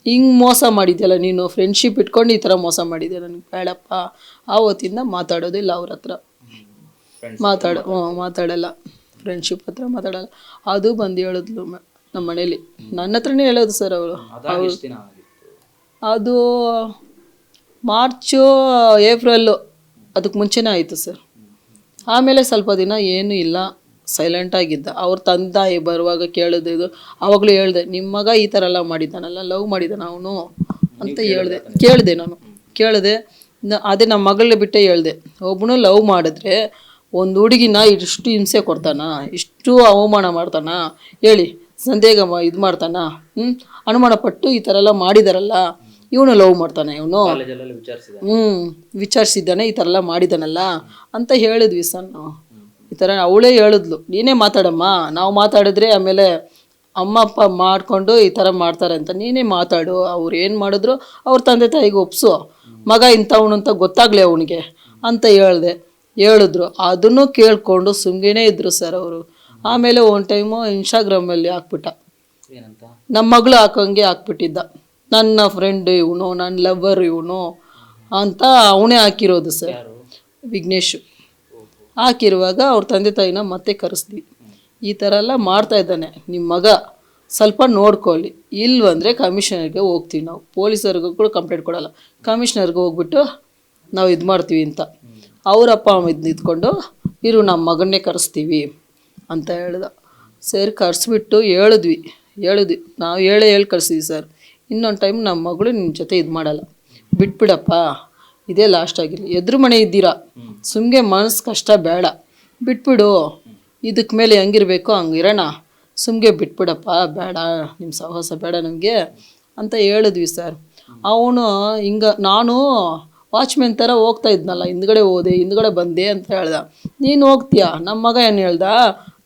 ಹಿಂಗೆ ಮೋಸ ಮಾಡಿದ್ಯಲ್ಲ ನೀನು? ಫ್ರೆಂಡ್ಶಿಪ್ ಇಟ್ಕೊಂಡು ಈ ಥರ ಮೋಸ ಮಾಡಿದೆ ನನಗೆ ಬೇಡಪ್ಪ. ಆವತ್ತಿಂದ ಮಾತಾಡೋದಿಲ್ಲ ಅವ್ರ ಹತ್ರ. ಮಾತಾಡ ಹ್ಞೂ ಮಾತಾಡಲ್ಲ. ಫ್ರೆಂಡ್ಶಿಪ್ ಹತ್ರ ಮಾತಾಡಲ್ಲ. ಅದು ಬಂದು ಹೇಳಿದ್ಲು ಮ- ನಮ್ಮ ಮನೇಲಿ ನನ್ನ ಹತ್ರನೇ ಹೇಳೋದು ಸರ್ ಅವರು. ಎಷ್ಟು ದಿನ ಆಗಿತ್ತು? ಅದು ಮಾರ್ಚು ಏಪ್ರಿಲ್ಲು. ಅದಕ್ಕೆ ಮುಂಚೆನೇ ಆಯಿತು ಸರ್. ಆಮೇಲೆ ಸ್ವಲ್ಪ ದಿನ ಏನೂ ಇಲ್ಲ. ಸೈಲೆಂಟ್ ಆಗಿದ್ದ. ಅವ್ರ ತಂದೆ ಬರುವಾಗ ಕೇಳಿದೆ ಇದು. ಆವಾಗಲೂ ಹೇಳ್ದೆ ನಿಮ್ಮ ಮಗ ಈ ಥರ ಎಲ್ಲ ಮಾಡಿದ್ದಾನಲ್ಲ ಲವ್ ಮಾಡಿದ್ದಾನ ಅವನು? ಅಂತ ಹೇಳ್ದೆ. ಕೇಳಿದೆ ನಾನು. ಕೇಳಿದೆ ಅದೇ ನಮ್ಮ ಮಗಳ ಬಿಟ್ಟೆ ಹೇಳ್ದೆ. ಒಬ್ಬನು ಲವ್ ಮಾಡಿದ್ರೆ ಒಂದು ಹುಡುಗಿನ ಇಷ್ಟು ಹಿಂಸೆ ಕೊಡ್ತಾನ? ಇಷ್ಟು ಅವಮಾನ ಮಾಡ್ತಾನ? ಹೇಳಿ. ಸಂದೇಹ ಇದು ಮಾಡ್ತಾನ? ಹ್ಞೂ ಅನುಮಾನ ಪಟ್ಟು ಈ ಥರ ಎಲ್ಲ ಮಾಡಿದಾರಲ್ಲ ಇವನು ಲವ್ ಮಾಡ್ತಾನೆ ಇವನು. ಹ್ಮ್ ಹ್ಞೂ ವಿಚಾರಿಸಿದ್ದಾನೆ ಈ ಥರ ಎಲ್ಲ ಮಾಡಿದಾನಲ್ಲ ಅಂತ ಹೇಳಿದ್ವಿ ಸರ್ ನಾವು. ಈ ಥರ ಅವಳೇ ಹೇಳಿದ್ಲು ನೀನೇ ಮಾತಾಡಮ್ಮ ನಾವು ಮಾತಾಡಿದ್ರೆ ಆಮೇಲೆ ಅಮ್ಮ ಅಪ್ಪ ಮಾಡಿಕೊಂಡು ಈ ಥರ ಮಾಡ್ತಾರೆ ಅಂತ ನೀನೇ ಮಾತಾಡು ಅವ್ರು ಏನು ಮಾಡಿದ್ರು ಅವ್ರ ತಂದೆ ತಾಯಿಗೆ ಒಪ್ಸು. ಮಗ ಇಂಥವನು ಅಂತ ಗೊತ್ತಾಗ್ಲೇ ಅವನಿಗೆ ಅಂತ ಹೇಳ್ದೆ ಹೇಳಿದ್ರು. ಅದನ್ನು ಕೇಳಿಕೊಂಡು ಸುಮ್ಮನೆ ಇದ್ರು ಸರ್ ಅವರು. ಆಮೇಲೆ ಒಂದು ಟೈಮು ಇನ್ಸ್ಟಾಗ್ರಾಮಲ್ಲಿ ಹಾಕ್ಬಿಟ್ಟ. ಏನಂತ? ನಮ್ಮ ಮಗಳು ಹಾಕೋಂಗೆ ಹಾಕ್ಬಿಟ್ಟಿದ್ದ. ನನ್ನ ಫ್ರೆಂಡ್ ಇವನು ನನ್ನ ಲವರ್ ಇವನು ಅಂತ ಅವನೇ ಹಾಕಿರೋದು ಸರ್ ವಿಘ್ನೇಶ್. ಹಾಕಿರುವಾಗ ಅವ್ರ ತಂದೆ ತಾಯಿನ ಮತ್ತೆ ಕರೆಸ್ದಿ. ಈ ಥರ ಎಲ್ಲ ಮಾಡ್ತಾ ಇದ್ದಾನೆ. ನಿಮ್ಮ ಮಗ ಸ್ವಲ್ಪ ನೋಡ್ಕೊಳ್ಳಿ. ಇಲ್ವಂದರೆ ಕಮಿಷನರ್ಗೆ ಹೋಗ್ತೀವಿ ನಾವು. ಪೊಲೀಸರಿಗೂ ಕೂಡ ಕಂಪ್ಲೇಂಟ್ ಕೊಡಲ್ಲ. ಕಮಿಷನರ್ಗೆ ಹೋಗ್ಬಿಟ್ಟು ನಾವು ಇದು ಮಾಡ್ತೀವಿ ಅಂತ. ಅವ್ರ ಅಪ್ಪ ಅಮ್ಮ ಇರು ನಮ್ಮ ಮಗನ್ನೇ ಕರೆಸ್ತೀವಿ. ಅಂತ ಹೇಳ್ದ. ಸರಿ, ಕರೆಸ್ಬಿಟ್ಟು ಹೇಳಿದ್ವಿ. ಹೇಳಿದ್ವಿ. ನಾವು ಹೇಳೇ ಹೇಳಿ ಕಳಿಸಿದ್ವಿ ಸರ್. ಇನ್ನೊಂದು ಟೈಮ್ ನಮ್ಮ ಮಗಳು ನಿಮ್ಮ ಜೊತೆ ಇದು ಮಾಡಲ್ಲ. ಬಿಟ್ಬಿಡಪ್ಪ. ಇದೇ ಲಾಸ್ಟ್ ಆಗಿರಲಿ. ಎದುರು ಮನೆ ಇದ್ದೀರಾ? ಸುಮ್ಮನೆ ಮನಸ್ಸು ಕಷ್ಟ ಬೇಡ. ಬಿಟ್ಬಿಡು. ಇದಕ್ಕೆ ಮೇಲೆ ಹೆಂಗಿರಬೇಕು ಹಂಗಿರೋಣ ಸುಮ್ಗೆ ಬಿಟ್ಬಿಡಪ್ಪ. ಬೇಡ. ನಿಮ್ಮ ಸಹವಾಸ ಬೇಡ ನಮಗೆ ಅಂತ ಹೇಳಿದ್ವಿ ಸರ್. ಅವನು ಹಿಂಗ, ನಾನು ವಾಚ್ಮೆನ್ ಥರ ಹೋಗ್ತಾ ಇದ್ನಲ್ಲ. ಹಿಂದ್ಗಡೆ ಹೋದೆ, ಹಿಂದ್ಗಡೆ ಬಂದೆ ಅಂತ ಹೇಳ್ದ. ನೀನು ಹೋಗ್ತೀಯಾ? ನಮ್ಮ ಮಗ ಏನು ಹೇಳ್ದ?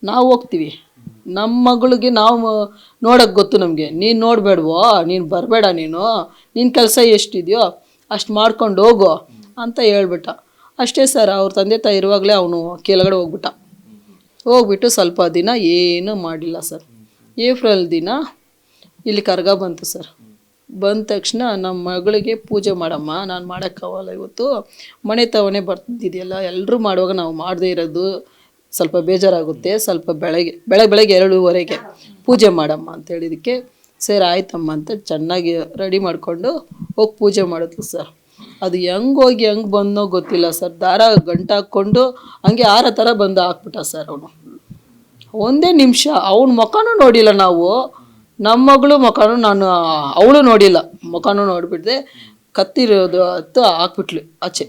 ನಾವು ಹೋಗ್ತೀವಿ. ನಮ್ಮ ಮಗಳಿಗೆ ನಾವು ನೋಡೋಕ್ಕೆ ಗೊತ್ತು ನಮಗೆ. ನೀನು ನೋಡಬೇಡವೋ, ನೀನು ಬರಬೇಡ ನೀನು. ನಿನ್ನ ಕೆಲಸ ಎಷ್ಟಿದೆಯೋ ಅಷ್ಟು ಮಾಡ್ಕೊಂಡು ಹೋಗು ಅಂತ ಹೇಳ್ಬಿಟ್ಟ. ಅಷ್ಟೇ ಸರ್, ಅವ್ರ ತಂದೆ ತಾಯಿ ಇರುವಾಗಲೇ ಅವನು ಕೆಳಗಡೆ ಹೋಗ್ಬಿಟ್ಟ. ಹೋಗ್ಬಿಟ್ಟು ಸ್ವಲ್ಪ ದಿನ ಏನೂ ಮಾಡಿಲ್ಲ ಸರ್. ಏಪ್ರಿಲ್ ದಿನ ಇಲ್ಲಿ ಕರ್ಗ ಬಂತು ಸರ್. ಬಂದ ತಕ್ಷಣ ನಮ್ಮ ಮಗಳಿಗೆ ಪೂಜೆ ಮಾಡಮ್ಮ, ನಾನು ಮಾಡೋಕ್ಕಾಗಲ್ಲ ಇವತ್ತು. ಮನೆ ತವನೇ ಬರ್ತಿದೆಯಲ್ಲ ಎಲ್ಲರೂ ಮಾಡುವಾಗ ನಾವು ಮಾಡದೇ ಇರೋದು. ಸ್ವಲ್ಪ ಬೇಜಾರಾಗುತ್ತೆ, ಸ್ವಲ್ಪ ಬೆಳಗ್ಗೆ ಬೆಳಗ್ಗೆ ಬೆಳಗ್ಗೆ ಎರಡೂವರೆಗೆ ಪೂಜೆ ಮಾಡಮ್ಮ ಅಂತ ಹೇಳಿದಕ್ಕೆ ಸರಿ, ಆಯ್ತಮ್ಮ ಅಂತ ಚೆನ್ನಾಗಿ ರೆಡಿ ಮಾಡಿಕೊಂಡು ಹೋಗಿ ಪೂಜೆ ಮಾಡಿದ್ಲು ಸರ್. ಅದು ಹೆಂಗೆ ಹೋಗಿ ಹೆಂಗೆ ಬಂದೋ ಗೊತ್ತಿಲ್ಲ ಸರ್. ದಾರ ಗಂಟು ಹಾಕ್ಕೊಂಡು ಹಂಗೆ ಆರ ಥರ ಬಂದು ಹಾಕ್ಬಿಟ್ಟ ಸರ್ ಅವನು. ಒಂದೇ ನಿಮಿಷ, ಅವನ ಮುಖನೂ ನೋಡಿಲ್ಲ ನಾವು. ನಮ್ಮ ಮಗಳು ಮುಖನೂ ನಾನು, ಅವಳು ನೋಡಿಲ್ಲ. ಮುಖನೂ ನೋಡಿಬಿಡ್ದೆ ಕತ್ತಿರೋದು ಹತ್ತು ಹಾಕ್ಬಿಟ್ಲು ಆಚೆ.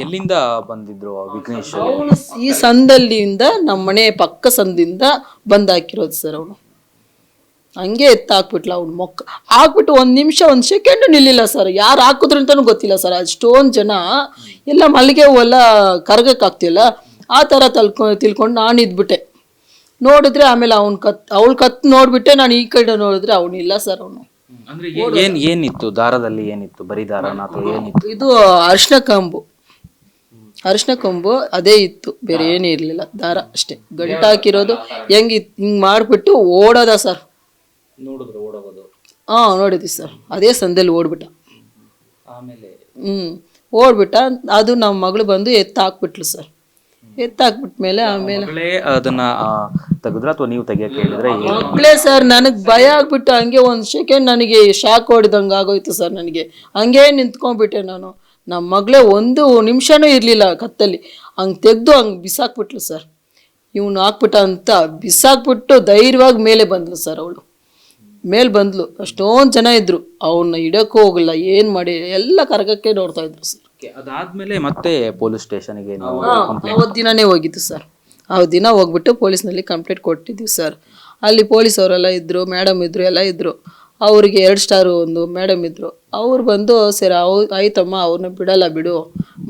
ಎಲ್ಲಿಂದ ಬಂದಿದ್ರು ವಿಘ್ನೇಶ್ ಈ ಸಂದಲ್ಲಿಂದ ನಮ್ಮ ಮನೆ ಪಕ್ಕ ಸಂದಿಂದ ಬಂದ್ ಹಾಕಿರೋದು ಸರ್ ಅವನು. ಹಂಗೆ ಎತ್ತ ಹಾಕ್ಬಿಟ್ಲ ಅವ್ನ ಮೊಕ್ಕ. ಹಾಕ್ಬಿಟ್ಟು ಒಂದು ನಿಮಿಷ ಒಂದು ಸೆಕೆಂಡು ನಿಲ್ಲಿಲ್ಲ ಸರ್ ಯಾರು ಹಾಕಿದ್ರು ಅಂತಾನು ಗೊತ್ತಿಲ್ಲ ಸರ್ ಅಷ್ಟೊಂದು ಜನ ಎಲ್ಲ ಮಲ್ಲಿಗೆ ಹೂವೆಲ್ಲ ಕರ್ಗಕ್ಕೆ ಹಾಕ್ತಿಲ್ಲ ಆ ಥರ ತಲ್ಕೊ ತಿಳ್ಕೊಂಡು ನಾನು ಇದ್ಬಿಟ್ಟೆ. ನೋಡಿದ್ರೆ ಆಮೇಲೆ ಅವ್ನ ಕತ್ ಅವಳು ಕತ್ ನೋಡಿಬಿಟ್ಟೆ ನಾನು ಈ ಕಡೆ ನೋಡಿದ್ರೆ ಅವನಿಲ್ಲ ಸರ್ ಅವನು. ಅಂದ್ರೆ ಏ- ಏನ್ ಏನಿತ್ತು? ದಾರದಲ್ಲಿ ಏನಿತ್ತು? ಬರೀ ದಾರನ ಅಥವಾ ಏನಿತ್ತು? ಇದು ಅರಿಶಿನ ಕಂಬು. ಅರಿಶಿನ ಕೊಂಬು ಅದೇ ಇತ್ತು. ಬೇರೆ ಏನೂ ಇರಲಿಲ್ಲ. ದಾರ ಅಷ್ಟೇ. ಗಂಟು ಹಾಕಿರೋದು ಹೆಂಗೆ ಹಿಂಗೆ ಮಾಡಿಬಿಟ್ಟು ಓಡೋದ ಸರ್. ನೋಡಿದ್ರು ಓಡೋಗೋದು. ಹಾಂ ನೋಡಿದ್ವಿ ಸರ್. ಅದೇ ಸಂದಲ್ಲಿ ಓಡ್ಬಿಟ್ಟ. ಆಮೇಲೆ ಹ್ಞೂ ಓಡ್ಬಿಟ್ಟ. ಅದು ನಮ್ಮ ಮಗಳು ಬಂದು ಎತ್ತು ಹಾಕ್ಬಿಟ್ಲು ಸರ್. ಎತ್ತು ಹಾಕ್ಬಿಟ್ಮೇಲೆ ಆಮೇಲೆ. ಮಗಳೇ ಅದನ್ನ ತೆಗೆದ್ರ ಅಥವಾ ನೀವು ತೆಗಿಯಕ್ಕೆ ಹೇಳಿದ್ರೆ? ಮಕ್ಕಳೇ ಸರ್ ನನಗೆ ಭಯ ಆಗ್ಬಿಟ್ಟು ಹಂಗೆ ಒಂದು ಸೆಕೆಂಡ್ ನನಗೆ ಶಾಕ್ ಹೊಡೆದಂಗೆ ಆಗೋಯ್ತು ಸರ್ ನನಗೆ. ಹಂಗೆ ನಿಂತ್ಕೊಂಡ್ಬಿಟ್ಟೆ ನಾನು. ನಮ್ಮ ಮಗಳೇ ಒಂದು ನಿಮಿಷನೂ ಇರಲಿಲ್ಲ ಕತ್ತಲ್ಲಿ. ಹಂಗೆ ತೆಗೆದು ಹಂಗೆ ಬಿಸಾಕ್ಬಿಟ್ಲು ಸರ್. ಇವನು ಹಾಕ್ಬಿಟ್ಟ ಅಂತ ಬಿಸಾಕ್ಬಿಟ್ಟು ಧೈರ್ಯವಾಗಿ ಮೇಲೆ ಬಂದ್ಲು ಸರ್ ಅವಳು. ಮೇಲೆ ಬಂದ್ಲು. ಅಷ್ಟೊಂದು ಜನ ಇದ್ರು. ಅವನ್ನ ಹಿಡಿಯೋಕ್ಕೂ ಹೋಗಲ್ಲ ಏನು ಮಾಡಿ ಎಲ್ಲ ಕರಗಕ್ಕೆ ನೋಡ್ತಾ ಇದ್ರು ಸರ್. ಅದಾದ್ಮೇಲೆ ಮತ್ತೆ ಪೊಲೀಸ್ ಸ್ಟೇಷನ್ಗೆ ನೀವು ಅವತ್ತು ದಿನನೇ ಹೋಗಿದ್ದು ಸರ್. ಅವತ್ತು ದಿನ ಹೋಗ್ಬಿಟ್ಟು ಪೊಲೀಸ್ನಲ್ಲಿ ಕಂಪ್ಲೇಂಟ್ ಕೊಟ್ಟಿದ್ವಿ ಸರ್. ಅಲ್ಲಿ ಪೊಲೀಸ್ ಅವರೆಲ್ಲ ಇದ್ದರು ಮೇಡಮ್ ಇದ್ದರು ಎಲ್ಲ ಇದ್ದರು ಅವರಿಗೆ ಎರಡು ಸ್ಟಾರು ಒಂದು ಮೇಡಮ್ ಇದ್ದರು ಅವ್ರು ಬಂದು ಸರ್ ಅವ್ ಆಯ್ತಮ್ಮ ಅವ್ರನ್ನ ಬಿಡಲ್ಲ ಬಿಡು.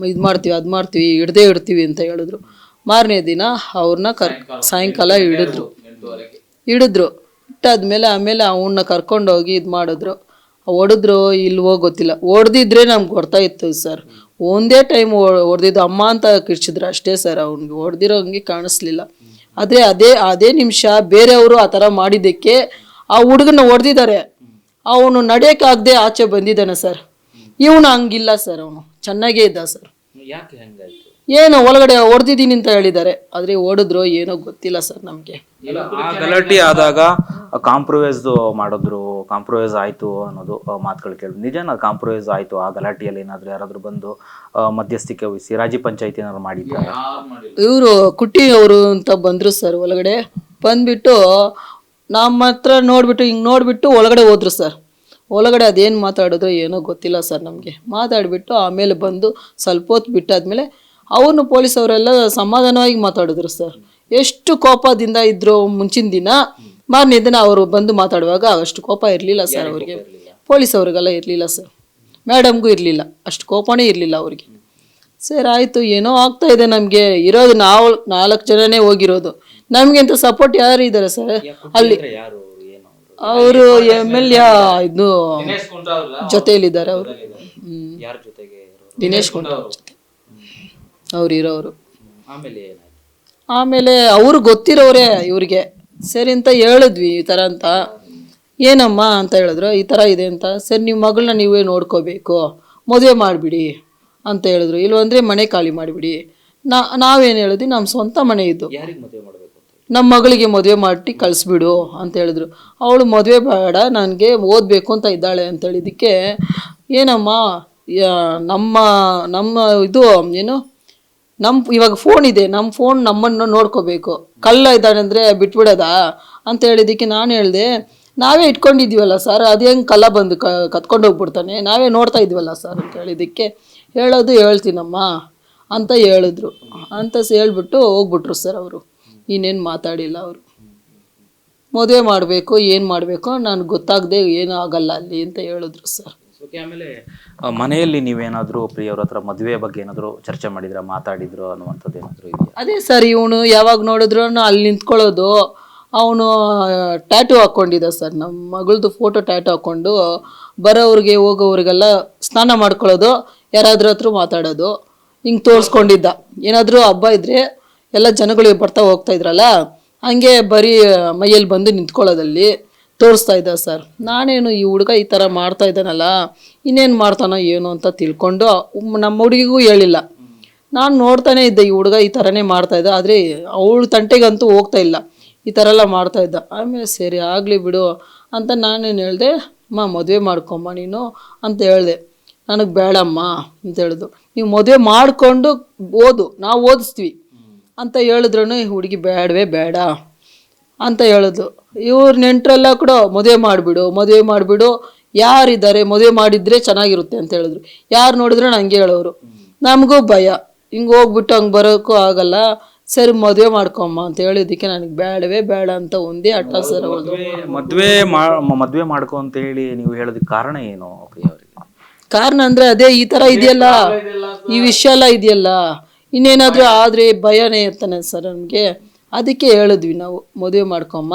ಇದು ಮಾಡ್ತೀವಿ ಅದು ಮಾಡ್ತೀವಿ ಹಿಡ್ದೇ ಇಡ್ತೀವಿ ಅಂತ ಹೇಳಿದ್ರು. ಮಾರನೇ ದಿನ ಅವ್ರನ್ನ ಕರ್ ಸಾಯಂಕಾಲ. ಹಿಡಿದ್ರು. ಹಿಡಿದ್ರು. ಇಟ್ಟಾದ್ಮೇಲೆ ಆಮೇಲೆ ಅವನ್ನ ಕರ್ಕೊಂಡೋಗಿ ಇದು ಮಾಡಿದ್ರು. ಹೊಡೆದ್ರು ಇಲ್ವೋ ಗೊತ್ತಿಲ್ಲ. ಹೊಡೆದಿದ್ರೆ ನಮ್ಗೆ ಕೊಡ್ತಾ ಇತ್ತು ಸರ್. ಒಂದೇ ಟೈಮ್ ಹೊಡೆದಿದ್ದು ಅಮ್ಮ ಅಂತ ಕಿರ್ಚಿದ್ರು ಅಷ್ಟೇ ಸರ್ ಅವ್ನಿಗೆ. ಹೊಡೆದಿರೋ ಹಂಗೆ ಕಾಣಿಸ್ಲಿಲ್ಲ. ಆದರೆ ಅದೇ ಅದೇ ನಿಮಿಷ ಬೇರೆಯವರು ಆ ಥರ ಮಾಡಿದ್ದಕ್ಕೆ ಆ ಹುಡುಗನ ಹೊಡೆದಿದ್ದಾರೆ ಅವನು ನಡೆಯೋಕ್ಕಾಗದೆ ಆಚೆ ಬಂದಿದ್ದಾನೆ ಸರ್. ಇವನು ಹಂಗಿಲ್ಲ ಸರ್ ಅವನು. ಚೆನ್ನಾಗೇ ಇದ್ದ ಸರ್. ಯಾಕೆ ಏನೋ ಒಳಗಡೆ ಹೊಡೆದಿದ್ದೀನಿ ಅಂತ ಹೇಳಿದ್ದಾರೆ. ಆದರೆ ಓಡಿದ್ರು ಏನೋ ಗೊತ್ತಿಲ್ಲ ಸರ್ ನಮಗೆ. ಆ ಗಲಾಟೆ ಆದಾಗ ಕಾಂಪ್ರಮೈಸ್ ಮಾಡಿದ್ರು ಕಾಂಪ್ರಮೈಸ್ ಆಯ್ತು ಅನ್ನೋದು ಮಾತುಗಳು ಕೇಳಿದ್ರು. ನಿಜನ ಕಾಂಪ್ರಮೈಸ್ ಆಯ್ತು ಆ ಗಲಾಟೆಯಲ್ಲಿ ಏನಾದ್ರು ಯಾರಾದ್ರೂ ಬಂದು ಮಧ್ಯಸ್ಥಿಕೆ ವಹಿಸಿ ರಾಜ್ಯ ಪಂಚಾಯತಿ ಏನಾದ್ರು ಮಾಡಿದ್ದಾರೆ? ಇವರು ಕುಟ್ಟಿ ಅವರು ಅಂತ ಬಂದರು ಸರ್ ಒಳಗಡೆ. ಬಂದ್ಬಿಟ್ಟು ನಮ್ಮ ಹತ್ರ ನೋಡ್ಬಿಟ್ಟು ಹಿಂಗೆ ನೋಡ್ಬಿಟ್ಟು ಒಳಗಡೆ ಹೋದ್ರು ಸರ್. ಒಳಗಡೆ ಅದೇನು ಮಾತಾಡಿದ್ರು ಏನೋ ಗೊತ್ತಿಲ್ಲ ಸರ್ ನಮಗೆ. ಮಾತಾಡಿಬಿಟ್ಟು ಆಮೇಲೆ ಬಂದು ಸ್ವಲ್ಪ ಹೊತ್ತು ಬಿಟ್ಟಾದ್ಮೇಲೆ ಅವನು ಪೊಲೀಸ್ ಅವರೆಲ್ಲ ಸಮಾಧಾನವಾಗಿ ಮಾತಾಡಿದ್ರು ಸರ್. ಎಷ್ಟು ಕೋಪದಿಂದ ಇದ್ರು ಮುಂಚಿನ ದಿನ ಮಾರನೇ ದಿನ ಅವರು ಬಂದು ಮಾತಾಡುವಾಗ ಅಷ್ಟು ಕೋಪ ಇರಲಿಲ್ಲ ಸರ್ ಅವರಿಗೆ. ಪೊಲೀಸ್ ಅವ್ರಿಗೆಲ್ಲ ಇರಲಿಲ್ಲ ಸರ್. ಮೇಡಮ್ಗೂ ಇರಲಿಲ್ಲ. ಅಷ್ಟು ಕೋಪನೇ ಇರಲಿಲ್ಲ ಅವ್ರಿಗೆ. ಸರ್ ಆಯಿತು ಏನೋ ಆಗ್ತಾ ಇದೆ ನಮಗೆ. ಇರೋದು ನಾವು ನಾಲ್ಕು ಜನನೇ ಹೋಗಿರೋದು. ನಮಗೆ ಅಂತ ಸಪೋರ್ಟ್ ಯಾರು ಇದ್ದಾರೆ ಸರ್? ಅಲ್ಲಿ ಯಾರು ಏನು ಅವರು? ಎಂ ಎಲ್ ಎ ಇದು ಜೊತೆಯಲ್ಲಿದ್ದಾರೆ ಅವರು. ದಿನೇಶ್ ಕುಂಟ ಅವ್ರು ಇರೋರು ಆಮೇಲೆ ಏನಾಯ್ತು? ಆಮೇಲೆ ಅವರು ಗೊತ್ತಿರೋರೆ ಇವ್ರಿಗೆ. ಸರಿ ಅಂತ ಹೇಳಿದ್ವಿ ಈ ಥರ ಅಂತ. ಏನಮ್ಮ ಅಂತ ಹೇಳಿದ್ರು ಈ ಥರ ಇದೆ ಅಂತ. ಸರಿ ನಿಮ್ಮ ಮಗಳನ್ನ ನೀವೇ ನೋಡ್ಕೋಬೇಕು. ಮದುವೆ ಮಾಡಿಬಿಡಿ ಅಂತ ಹೇಳಿದ್ರು. ಇಲ್ಲವಂದ್ರೆ ಮನೆ ಖಾಲಿ ಮಾಡಿಬಿಡಿ. ನಾ ನಾವೇನು ಹೇಳಿದ್ವಿ ನಮ್ಮ ಸ್ವಂತ ಮನೆ ಇದ್ದು ಯಾರಿಗೆ ಮದುವೆ ಮಾಡಬೇಕು ಅಂತ ನಮ್ಮ ಮಗಳಿಗೆ ಮದುವೆ ಮಾಡಿ ಕಳಿಸ್ಬಿಡು ಅಂತ ಹೇಳಿದ್ರು. ಅವಳು ಮದುವೆ ಬೇಡ ನನಗೆ ಓದಬೇಕು ಅಂತ ಇದ್ದಾಳೆ ಅಂತ ಹೇಳಿದ್ದಕ್ಕೆ ಏನಮ್ಮ ಯಾ- ನಮ್ಮ ನಮ್ಮ ಇದು ಏನು ನಮ್ಮ ಇವಾಗ ಫೋನ್ ಇದೆ ನಮ್ಮ ಫೋನ್ ನಮ್ಮನ್ನು ನೋಡ್ಕೋಬೇಕು. ಕಳ್ಳ ಇದ್ದಾನೆ ಅಂದರೆ ಬಿಟ್ಬಿಡೋದಾ? ಅಂತ ಹೇಳಿದ್ದಕ್ಕೆ ನಾನು ಹೇಳಿದೆ, ನಾವೇ ಇಟ್ಕೊಂಡಿದ್ದೀವಲ್ಲ ಸರ್ ಅದು ಹೆಂಗೆ ಕಲ್ಲ ಬಂದು ಕ, ಕತ್ಕೊಂಡು ಹೋಗ್ಬಿಡ್ತಾನೆ? ನಾವೇ ನೋಡ್ತಾ ಇದ್ದೀವಲ್ಲ ಸರ್ ಅಂತ ಹೇಳಿದ್ದಕ್ಕೆ, ಹೇಳೋದು ಹೇಳ್ತೀನಮ್ಮ ಅಂತ ಹೇಳಿದ್ರು. ಅಂತ ಹೇಳ್ಬಿಟ್ಟು ಹೋಗ್ಬಿಟ್ರು ಸರ್ ಅವರು. ಇನ್ನೇನು ಮಾತಾಡಿಲ್ಲ ಅವರು. ಮದುವೆ ಮಾಡಬೇಕು, ಏನು ಮಾಡಬೇಕು, ನನಗೆ ಗೊತ್ತಾಗದೆ ಏನೂ ಆಗಲ್ಲ ಅಲ್ಲಿ ಅಂತ ಹೇಳಿದ್ರು ಸರ್ ಓಕೆ ಆಮೇಲೆ ಮನೆಯಲ್ಲಿ ನೀವೇನಾದರೂ ಪ್ರಿಯವ್ರ ಹತ್ರ ಮದುವೆ ಬಗ್ಗೆ ಏನಾದರೂ ಚರ್ಚೆ ಮಾಡಿದ್ರ ಮಾತಾಡಿದ್ರು ಅನ್ನುವಂಥದ್ದು ಏನಾದರೂ ಇದೆಯಾ? ಅದೇ ಸರ್ ಇವನು ಯಾವಾಗ ನೋಡಿದ್ರು ಅಲ್ಲಿ ನಿಂತ್ಕೊಳ್ಳೋದು. ಅವನು ಟ್ಯಾಟು ಹಾಕ್ಕೊಂಡಿದ್ದ ಸರ್. ನಮ್ಮ ಮಗಳದು ಫೋಟೋ ಟ್ಯಾಟು ಹಾಕ್ಕೊಂಡು ಬರೋವ್ರಿಗೆ ಹೋಗೋವ್ರಿಗೆಲ್ಲ ಸ್ನಾನ ಮಾಡ್ಕೊಳ್ಳೋದು ಯಾರಾದ್ರೂ ಹತ್ರ ಮಾತಾಡೋದು. ಹಿಂಗೆ ತೋರಿಸ್ಕೊಂಡಿದ್ದ. ಏನಾದರೂ ಹಬ್ಬ ಇದ್ರೆ ಎಲ್ಲ ಜನಗಳು ಬರ್ತಾ ಹೋಗ್ತಾ ಇದ್ರಲ್ಲ ಹಂಗೆ ಬರೀ ಮೈಯಲ್ಲಿ ಬಂದು ನಿಂತ್ಕೊಳ್ಳೋದಲ್ಲಿ. ತೋರಿಸ್ತಾ ಇದ್ದ ಸರ್. ನಾನೇನು ಈ ಹುಡುಗ ಈ ಥರ ಮಾಡ್ತಾ ಇದ್ದಾನಲ್ಲ, ಇನ್ನೇನು ಮಾಡ್ತಾನೋ ಏನು ಅಂತ ತಿಳ್ಕೊಂಡು ನಮ್ಮ ಹುಡುಗಿಗೂ ಹೇಳಿಲ್ಲ. ನಾನು ನೋಡ್ತಾನೆ ಇದ್ದೆ ಈ ಹುಡುಗ ಈ ಥರನೇ ಮಾಡ್ತಾ ಇದ್ದ, ಆದರೆ ಅವಳು ತಂಟೆಗಂತೂ ಹೋಗ್ತಾ ಇಲ್ಲ. ಈ ಥರ ಎಲ್ಲ ಮಾಡ್ತಾ ಇದ್ದ. ಆಮೇಲೆ ಸರಿ ಆಗಲಿ ಬಿಡು ಅಂತ ನಾನೇನು ಹೇಳಿದೆ, ಅಮ್ಮ, ಮದುವೆ ಮಾಡ್ಕೊಮ್ಮ ನೀನು ಅಂತ ಹೇಳಿದೆ. ನನಗೆ ಬೇಡಮ್ಮ ಅಂತ ಹೇಳಿದು. ನೀವು ಮದುವೆ ಮಾಡಿಕೊಂಡು ಓದು, ನಾವು ಓದಿಸ್ತೀವಿ ಅಂತ ಹೇಳಿದ್ರು ಹುಡುಗಿ, ಬೇಡವೇ, ಬೇಡ ಅಂತ ಹೇಳಿದ್ರು ಇವ್ರ ನೆಂಟರೆಲ್ಲ ಕೂಡ ಮದುವೆ ಮಾಡಿಬಿಡು ಮದುವೆ ಮಾಡಿಬಿಡು. ಯಾರಿದ್ದಾರೆ ಮದುವೆ ಮಾಡಿದ್ರೆ ಚೆನ್ನಾಗಿರುತ್ತೆ ಅಂತ ಹೇಳಿದ್ರು. ಯಾರು ನೋಡಿದ್ರೆ ಹಂಗೆ ಹೇಳೋರು. ನಮಗೂ ಭಯ. ಹಿಂಗೆ ಹೋಗ್ಬಿಟ್ಟು ಹಂಗೆ ಬರೋಕ್ಕೂ ಆಗಲ್ಲ. ಸರಿ ಮದುವೆ ಮಾಡ್ಕೊಮ್ಮ ಅಂತ ಹೇಳಿದ್ದಕ್ಕೆ ನನಗೆ ಬೇಡವೇ ಬೇಡ ಅಂತ ಒಂದೇ ಅಟ್ಟ ಸರ್ ಮದುವೆ ಮದುವೆ ಮಾಡ್ಕೊ ಅಂತ ಹೇಳಿ ನೀವು ಹೇಳೋದಕ್ಕೆ ಕಾರಣ ಏನು ಕಾರಣ ಅಂದ್ರೆ ಅದೇ ಈ ತರ ಇದೆಯಲ್ಲ. ಈ ವಿಷಯ ಎಲ್ಲ ಇದೆಯಲ್ಲ. ಇನ್ನೇನಾದ್ರೂ ಆದ್ರೆ ಭಯನೇ ಇರ್ತಾನೆ ಸರ್ ನಮಗೆ. ಅದಕ್ಕೆ ಹೇಳಿದ್ವಿ ನಾವು ಮದುವೆ ಮಾಡ್ಕೊಮ್ಮ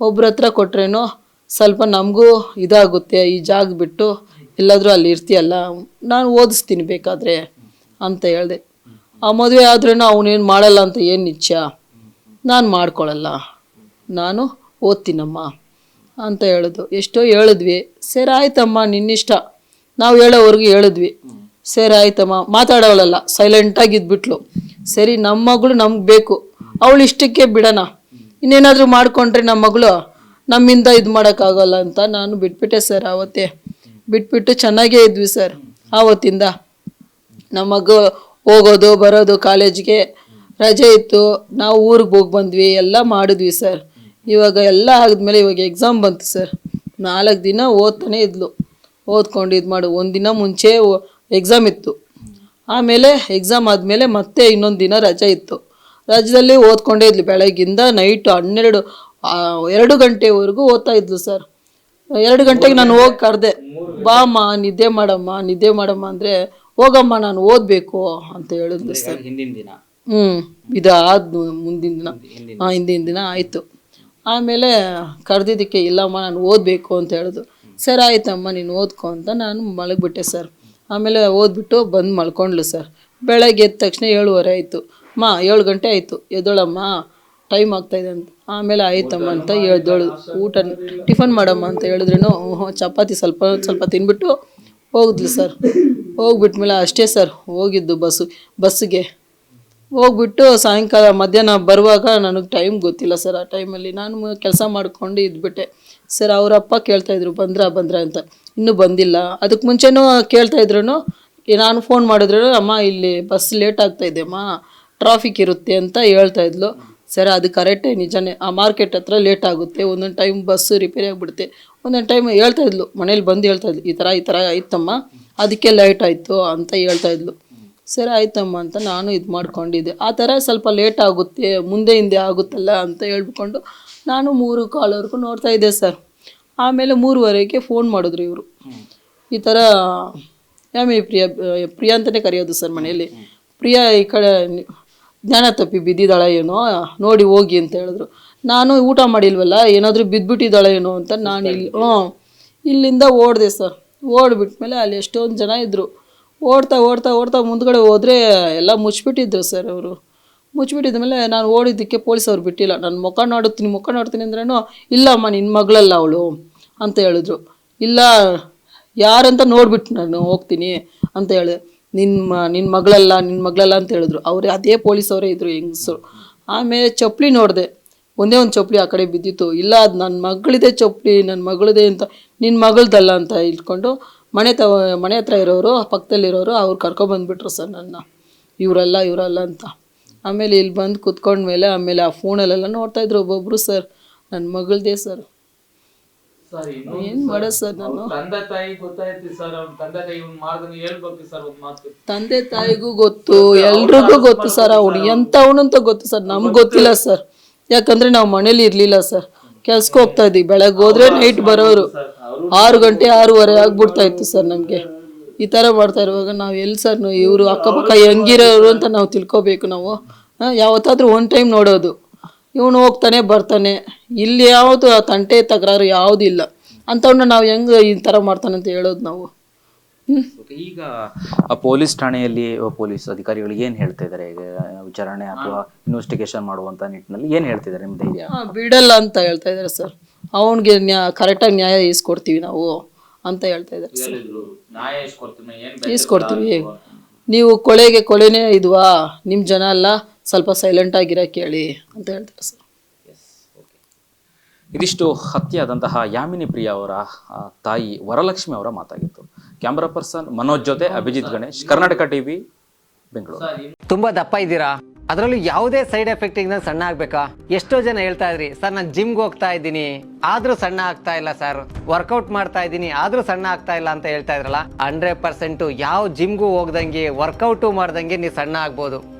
ಒಬ್ರ ಹತ್ರ ಕೊಟ್ರೇನೋ ಸ್ವಲ್ಪ ನಮಗೂ ಇದಾಗುತ್ತೆ, ಈ ಜಾಗ ಬಿಟ್ಟು ಎಲ್ಲಾದರೂ ಅಲ್ಲಿ ಇರ್ತೀಯಲ್ಲ, ನಾನು ಓದಿಸ್ತೀನಿ ಬೇಕಾದರೆ ಅಂತ ಹೇಳಿದೆ. ಆ ಮದುವೆ ಆದ್ರೂ ಅವನೇನು ಮಾಡಲ್ಲ ಅಂತ ಏನು ನಿಶ್ಚಯ ನಾನು ಮಾಡ್ಕೊಳ್ಳಲ್ಲ ನಾನು ಓದ್ತೀನಮ್ಮ ಅಂತ ಹೇಳಿದ್ರು ಎಷ್ಟೋ ಹೇಳಿದ್ವಿ. ಸರಿ ಆಯ್ತಮ್ಮ, ನಿನ್ನಿಷ್ಟ. ನಾವು ಹೇಳೋವರೆಗೂ ಹೇಳಿದ್ವಿ. ಸರಿ ಆಯ್ತಮ್ಮ. ಮಾತಾಡೋಳಲ್ಲ. ಸೈಲೆಂಟಾಗಿ ಇದ್ಬಿಟ್ಲು. ಸರಿ ನಮ್ಮ ಮಗಳು ನಮ್ಗೆ ಬೇಕು. ಅವಳು ಇಷ್ಟಕ್ಕೆ ಬಿಡೋಣ. ಇನ್ನೇನಾದರೂ ಮಾಡ್ಕೊಂಡ್ರೆ ನಮ್ಮ ಮಗಳು, ನಮ್ಮಿಂದ ಇದು ಮಾಡೋಕ್ಕಾಗಲ್ಲ ಅಂತ ನಾನು ಬಿಟ್ಬಿಟ್ಟೆ ಸರ್ ಆವತ್ತೇ. ಬಿಟ್ಬಿಟ್ಟು ಚೆನ್ನಾಗೇ ಇದ್ವಿ ಸರ್ ಆವತ್ತಿಂದ. ನಮ್ಮ ಮಗು ಹೋಗೋದು, ಬರೋದು, ಕಾಲೇಜ್ಗೆ ರಜೆ ಇತ್ತು. ನಾವು ಊರಿಗೆ ಹೋಗಿ ಬಂದ್ವಿ, ಎಲ್ಲ ಮಾಡಿದ್ವಿ ಸರ್. ಇವಾಗ ಎಲ್ಲ ಆದ್ಮೇಲೆ ಇವಾಗ ಎಕ್ಸಾಮ್ ಬಂತು ಸರ್. ನಾಲ್ಕು ದಿನ ಓದ್ತಾನೆ ಇದ್ಲು. ಓದ್ಕೊಂಡು ಇದು ಮಾಡು, ಒಂದು ದಿನ ಮುಂಚೆ ಎಕ್ಸಾಮ್ ಇತ್ತು. ಆಮೇಲೆ ಎಕ್ಸಾಮ್ ಆದಮೇಲೆ ಮತ್ತೆ ಇನ್ನೊಂದು ದಿನ ರಜೆ ಇತ್ತು. ರಜದಲ್ಲಿ ಓದ್ಕೊಂಡೇ ಇದ್ಲು. ಬೆಳಗ್ಗಿಂದ ನೈಟ್ ಹನ್ನೆರಡು ಎರಡು ಗಂಟೆವರೆಗೂ ಓದ್ತಾ ಇದ್ಲು ಸರ್ ಎರಡು ಗಂಟೆಗೆ ನಾನು ಹೋಗಿ ಕರೆದೆ. ಬಾಮ್ಮ ನಿದ್ದೆ ಮಾಡಮ್ಮ ನಿದ್ದೆ ಮಾಡಮ್ಮ ಅಂದರೆ ಹೋಗಮ್ಮ ನಾನು ಓದಬೇಕು ಅಂತ ಹೇಳಿದ್ಲು ಸರ್ ಹಿಂದಿನ ದಿನ. ಹ್ಞೂ ಇದಾದ ಮುಂದಿನ ದಿನ. ಹಾಂ ಹಿಂದಿನ ದಿನ. ಆಯಿತು. ಆಮೇಲೆ ಕರೆದಿದ್ದಕ್ಕೆ ಇಲ್ಲಮ್ಮ ನಾನು ಓದಬೇಕು ಅಂತ ಹೇಳಿದ್ರು. ಸರ್ ಆಯ್ತಮ್ಮ ನೀನು ಓದ್ಕೊ ಅಂತ ನಾನು ಮಲಗಿಬಿಟ್ಟೆ ಸರ್ ಆಮೇಲೆ ಓದ್ಬಿಟ್ಟು ಬಂದು ಮಲ್ಕೊಂಡ್ಲು ಸರ್ ಬೆಳಗ್ಗೆ ಎದ್ದ ತಕ್ಷಣ ಏಳುವರೆ ಆಯಿತು. ಮಾ ಏಳು ಗಂಟೆ ಆಯಿತು. ಎದ್ದೋಳಮ್ಮ ಟೈಮ್ ಆಗ್ತಾಯಿದೆ ಅಂತ. ಆಮೇಲೆ ಆಯ್ತಮ್ಮ ಅಂತ ಎದ್ದೋಳು ಊಟ ಟಿಫನ್ ಮಾಡಮ್ಮ ಅಂತ ಹೇಳಿದ್ರೇನು ಹ್ಞೂ ಚಪಾತಿ ಸ್ವಲ್ಪ ಸ್ವಲ್ಪ ತಿನ್ಬಿಟ್ಟು ಹೋಗಿದ್ಲು ಸರ್. ಹೋಗ್ಬಿಟ್ಮೇಲೆ ಅಷ್ಟೇ ಸರ್, ಹೋಗಿದ್ದು ಬಸ್ಸು, ಬಸ್ಸಿಗೆ. ಹೋಗ್ಬಿಟ್ಟು ಸಾಯಂಕಾಲ, ಮಧ್ಯಾಹ್ನ ಬರುವಾಗ ನನಗೆ ಟೈಮ್ ಗೊತ್ತಿಲ್ಲ ಸರ್ ಆ ಟೈಮಲ್ಲಿ ನಾನು ಕೆಲಸ ಮಾಡ್ಕೊಂಡು ಇದ್ಬಿಟ್ಟೆ. ಸರ್ ಅವರಪ್ಪ ಕೇಳ್ತಾಯಿದ್ರು ಬಂದ್ರ ಬಂದ್ರ ಅಂತ. ಇನ್ನೂ ಬಂದಿಲ್ಲ. ಅದಕ್ಕೆ ಮುಂಚೆನೂ ಕೇಳ್ತಾಯಿದ್ರು ನಾನು ಫೋನ್ ಮಾಡಿದ್ರು ಅಮ್ಮ, ಇಲ್ಲಿ ಬಸ್ ಲೇಟ್ ಆಗ್ತಾಯಿದೆ ಅಮ್ಮ. ಟ್ರಾಫಿಕ್ ಇರುತ್ತೆ ಅಂತ ಹೇಳ್ತಾ ಇದ್ಲು. ಸರ್, ಅದು ಕರೆಕ್ಟೇ ನಿಜನೇ. ಆ ಮಾರ್ಕೆಟ್ ಹತ್ರ ಲೇಟ್ ಆಗುತ್ತೆ. ಒಂದೊಂದು ಟೈಮ್ ಬಸ್ಸು ರಿಪೇರಿ ಆಗಿಬಿಡುತ್ತೆ. ಒಂದೊಂದು ಟೈಮ್ ಹೇಳ್ತಾ ಇದ್ಲು. ಮನೇಲಿ ಬಂದು ಹೇಳ್ತಾ ಇದ್ಲು, ಈ ಥರ ಈ ಥರ ಆಯ್ತಮ್ಮ. ಅದಕ್ಕೆ ಲೇಟ್ ಆಯಿತು ಅಂತ ಹೇಳ್ತಾ ಇದ್ಲು. ಸರ್, ಆಯ್ತಮ್ಮ ಅಂತ ನಾನು ಇದು ಮಾಡ್ಕೊಂಡಿದ್ದೆ. ಆ ಥರ ಸ್ವಲ್ಪ ಲೇಟ್ ಆಗುತ್ತೆ. ಮುಂದೆ ಹಿಂದೆ ಆಗುತ್ತಲ್ಲ ಅಂತ ಹೇಳ್ಬಿಕೊಂಡು ನಾನು ಮೂರು ಕಾಲವರೆಗೂ ನೋಡ್ತಾ ಇದ್ದೆ ಸರ್. ಆಮೇಲೆ ಮೂರುವರೆಗೆ ಫೋನ್ ಮಾಡಿದ್ರು ಇವರು. ಈ ಥರ ಯಾಮಿ, ಪ್ರಿಯ, ಪ್ರಿಯಾ ಅಂತಲೇ ಕರೆಯೋದು ಸರ್ ಮನೆಯಲ್ಲಿ. ಪ್ರಿಯಾ ಈ ಕಡೆ ಜ್ಞಾನ ತಪ್ಪಿ ಬಿದ್ದಿದ್ದಾಳೆ ಏನೋ, ನೋಡಿ ಹೋಗಿ ಅಂತ ಹೇಳಿದ್ರು. ನಾನು ಊಟ ಮಾಡಿಲ್ವಲ್ಲ, ಏನಾದರೂ ಬಿದ್ದುಬಿಟ್ಟಿದ್ದಾಳೆ ಏನೋ ಅಂತ ನಾನು ಇಲ್ಲಿ, ಹ್ಞೂ. ಇಲ್ಲಿಂದ ಓಡಿದೆ ಸರ್. ಓಡ್ಬಿಟ್ಮೇಲೆ ಅಲ್ಲಿ ಎಷ್ಟೊಂದು ಜನ ಇದ್ದರು ಓಡ್ತಾ ಓಡ್ತಾ ಓಡ್ತಾ ಮುಂದ್ಗಡೆ ಹೋದರೆ ಎಲ್ಲ ಮುಚ್ಚಿಬಿಟ್ಟಿದ್ರು ಸರ್ ಅವರು. ಮುಚ್ಚಿಬಿಟ್ಟಿದ್ಮೇಲೆ ನಾನು ಓಡಿದ್ದಕ್ಕೆ ಪೊಲೀಸ್ ಅವ್ರು ಬಿಟ್ಟಿಲ್ಲ. ನಾನು ಮುಖ ನೋಡುತ್ತೀನಿ, ಮುಖ ನೋಡ್ತೀನಿ ಅಂದ್ರೂ ಇಲ್ಲಮ್ಮ ನಿನ್ನ ಮಗಳಲ್ಲ ಅವಳು ಅಂತ ಹೇಳಿದ್ರು. ಇಲ್ಲ, ಯಾರಂತ ನೋಡ್ಬಿಟ್ಟು ನಾನು ಹೋಗ್ತೀನಿ ಅಂತ ಹೇಳಿದೆ ನಿನ್ನ ನಿನ್ನ ಮಗಳಲ್ಲ ನಿನ್ನ ಮಗಳಲ್ಲ ಅಂತ ಹೇಳಿದ್ರು. ಅವರೇ ಅದೇ ಪೊಲೀಸವರೇ ಇದ್ರು ಹೆಂಗಸರು. ಆಮೇಲೆ ಚಪ್ಪಲಿ ನೋಡಿದೆ. ಒಂದೇ ಒಂದು ಚಪ್ಪಲಿ ಆ ಕಡೆ ಬಿದ್ದಿತ್ತು. ಇಲ್ಲ, ಅದು ನನ್ನ ಮಗಳಿದೆ ಚಪ್ಪಲಿ ನನ್ನ ಮಗಳದೇ ಅಂತ ನಿನ್ನ ಮಗಳದಲ್ಲ ಅಂತ ಇಟ್ಕೊಂಡು ಮನೆ ತ ಮನೆ ಹತ್ರ ಇರೋರು, ಪಕ್ಕದಲ್ಲಿರೋರು ಅವ್ರು ಕರ್ಕೊಬಂದ್ಬಿಟ್ರು ಸರ್ ನನ್ನ. ಇವರಲ್ಲ ಇವರಲ್ಲ ಅಂತ. ಆಮೇಲೆ ಇಲ್ಲಿ ಬಂದು ಕುತ್ಕೊಂಡ್ಮೇಲೆ ಆಮೇಲೆ ಆ ಫೋನಲ್ಲೆಲ್ಲ ನೋಡ್ತಾಯಿದ್ರು ಒಬ್ಬೊಬ್ಬರು ಸರ್. ನನ್ನ ಮಗಳದೇ ಸರ್. ಏನು ಮಾಡೋದು ಸರ್ ನಾನು? ತಂದೆ ತಾಯಿ ಗೊತ್ತಾಯ್ತು ಸರ್ ಅವ್ನ ತಂದೆ ತಾಯಿ ಇವ್ನ್ ಮಾಡ್ದನ ಹೇಳ್ಬೇಕು ಸರ್ ಒಂದ್ ಮಾತು. ತಂದೆ ತಾಯಿಗೂ ಗೊತ್ತು ಎಲ್ರಿಗೂ ಗೊತ್ತು ಸರ್ ಅವ್ನು ಎಂಥವನು ಅಂತ ಗೊತ್ತು ಸರ್ ನಮ್ಗೆ ಗೊತ್ತಿಲ್ಲ. ಸರ್. ಯಾಕಂದ್ರೆ ನಾವು ಮನೇಲಿ ಇರ್ಲಿಲ್ಲ ಸರ್. ಕೆಲ್ಸಕ್ಕೆ ಹೋಗ್ತಾ ಇದ್ವಿ ಬೆಳಗ್ಗೆ ಹೋದ್ರೆ ನೈಟ್ ಬರೋರು. ಆರು ಗಂಟೆ ಆರೂವರೆ ಆಗ್ಬಿಡ್ತಾ ಇತ್ತು ಸರ್ ನಮಗೆ. ಈ ಥರ ಮಾಡ್ತಾ ಇರುವಾಗ ನಾವು ಎಲ್ಲಿ ಸರ್ ಇವರು ಅಕ್ಕಪಕ್ಕ ಹೆಂಗಿರೋರು ಅಂತ ನಾವು ತಿಳ್ಕೊಬೇಕು ನಾವು. ಯಾವತ್ತಾದ್ರೂ ಒನ್ ಟೈಮ್ ನೋಡೋದು. ಇವನು ಹೋಗ್ತಾನೆ ಬರ್ತಾನೆ. ಇಲ್ಲಿ ಯಾವುದು ಆ ತಂಟೆ ತಕರಾರು ಯಾವುದೂ ಇಲ್ಲ. ಅಂಥವ್ನ ನಾವು ಹೆಂಗೆ ಈ ಥರ ಮಾಡ್ತಾನೆ ಅಂತ ಹೇಳೋದು ನಾವು. ಈಗ ಆ ಪೊಲೀಸ್ ಠಾಣೆಯಲ್ಲಿ ಪೊಲೀಸ್ ಅಧಿಕಾರಿಗಳು ಏನ್ ಹೇಳ್ತಾ ಇದ್ದಾರೆ ಈಗ ವಿಚಾರಣೆ ಅಥವಾ ಇನ್ವೆಸ್ಟಿಗೇಷನ್ ಮಾಡುವಂಥ ನಿಟ್ಟಿನಲ್ಲಿ ಏನ್ ಹೇಳ್ತಿದ್ದಾರೆ ನಿಮ್ ಧೈರ್ಯ? ಬಿಡಲ್ಲ ಅಂತ ಹೇಳ್ತಾ ಇದ್ದಾರೆ ಸರ್. ಅವನಿಗೆ ನ್ಯಾ ಕರೆಕ್ಟಾಗಿ ನ್ಯಾಯ ಇಸ್ಕೊಡ್ತೀವಿ ನಾವು ಅಂತ ಹೇಳ್ತಾ ಇದ್ದಾರೆ ಸರ್. ಇಸ್ಕೊಡ್ತೀವಿ ನೀವು ಕೊಳೆಗೆ ಕೊಳೆನೇ ಇದ್ವಾ? ನಿಮ್ಮ ಜನ ಎಲ್ಲ ಸ್ವಲ್ಪ ಸೈಲೆಂಟ್ ಆಗಿರ ಕೇಳಿ ಅಂತ ಹೇಳ್ತಾರೆ ಸರ್. ಇದಿಷ್ಟು ಹತ್ಯೆಯಾದಂತಹ ಯಾಮಿನಿ ಪ್ರಿಯ ಅವರ ತಾಯಿ ವರಲಕ್ಷ್ಮಿ ಅವರ ಮಾತಾಗಿತ್ತು. ಕ್ಯಾಮ್ರಾ ಪರ್ಸನ್ ಮನೋಜ್ ಜೊತೆ ಅಭಿಜಿತ್ ಗಣೇಶ್ ಕರ್ನಾಟಕ ಟಿವಿ ಬೆಂಗಳೂರು. ತುಂಬಾ ದಪ್ಪ ಇದ್ದೀರಾ? ಅದರಲ್ಲೂ ಯಾವುದೇ ಸೈಡ್ ಎಫೆಕ್ಟ್ ಇಂದ ಸಣ್ಣ ಆಗ್ಬೇಕಾ? ಎಷ್ಟೋ ಜನ ಹೇಳ್ತಾ ಇದ್ರಿ ಸರ್ ನಾನು ಜಿಮ್ಗೆ ಹೋಗ್ತಾ ಇದ್ದೀನಿ. ಆದ್ರೂ ಸಣ್ಣ ಆಗ್ತಾ ಇಲ್ಲ ಸರ್ ವರ್ಕೌಟ್ ಮಾಡ್ತಾ ಇದ್ದೀನಿ ಆದ್ರೂ ಸಣ್ಣ ಆಗ್ತಾ ಇಲ್ಲ ಅಂತ ಹೇಳ್ತಾ ಇದ್ರಲ್ಲ ಹಂಡ್ರೆಡ್ ಪರ್ಸೆಂಟ್ ಯಾವ ಜಿಮ್ಗೂ ಹೋಗ್ದಂಗೆ ವರ್ಕೌಟು ಮಾಡ್ದಂಗೆ ನೀವು ಸಣ್ಣ ಆಗ್ಬೋದು.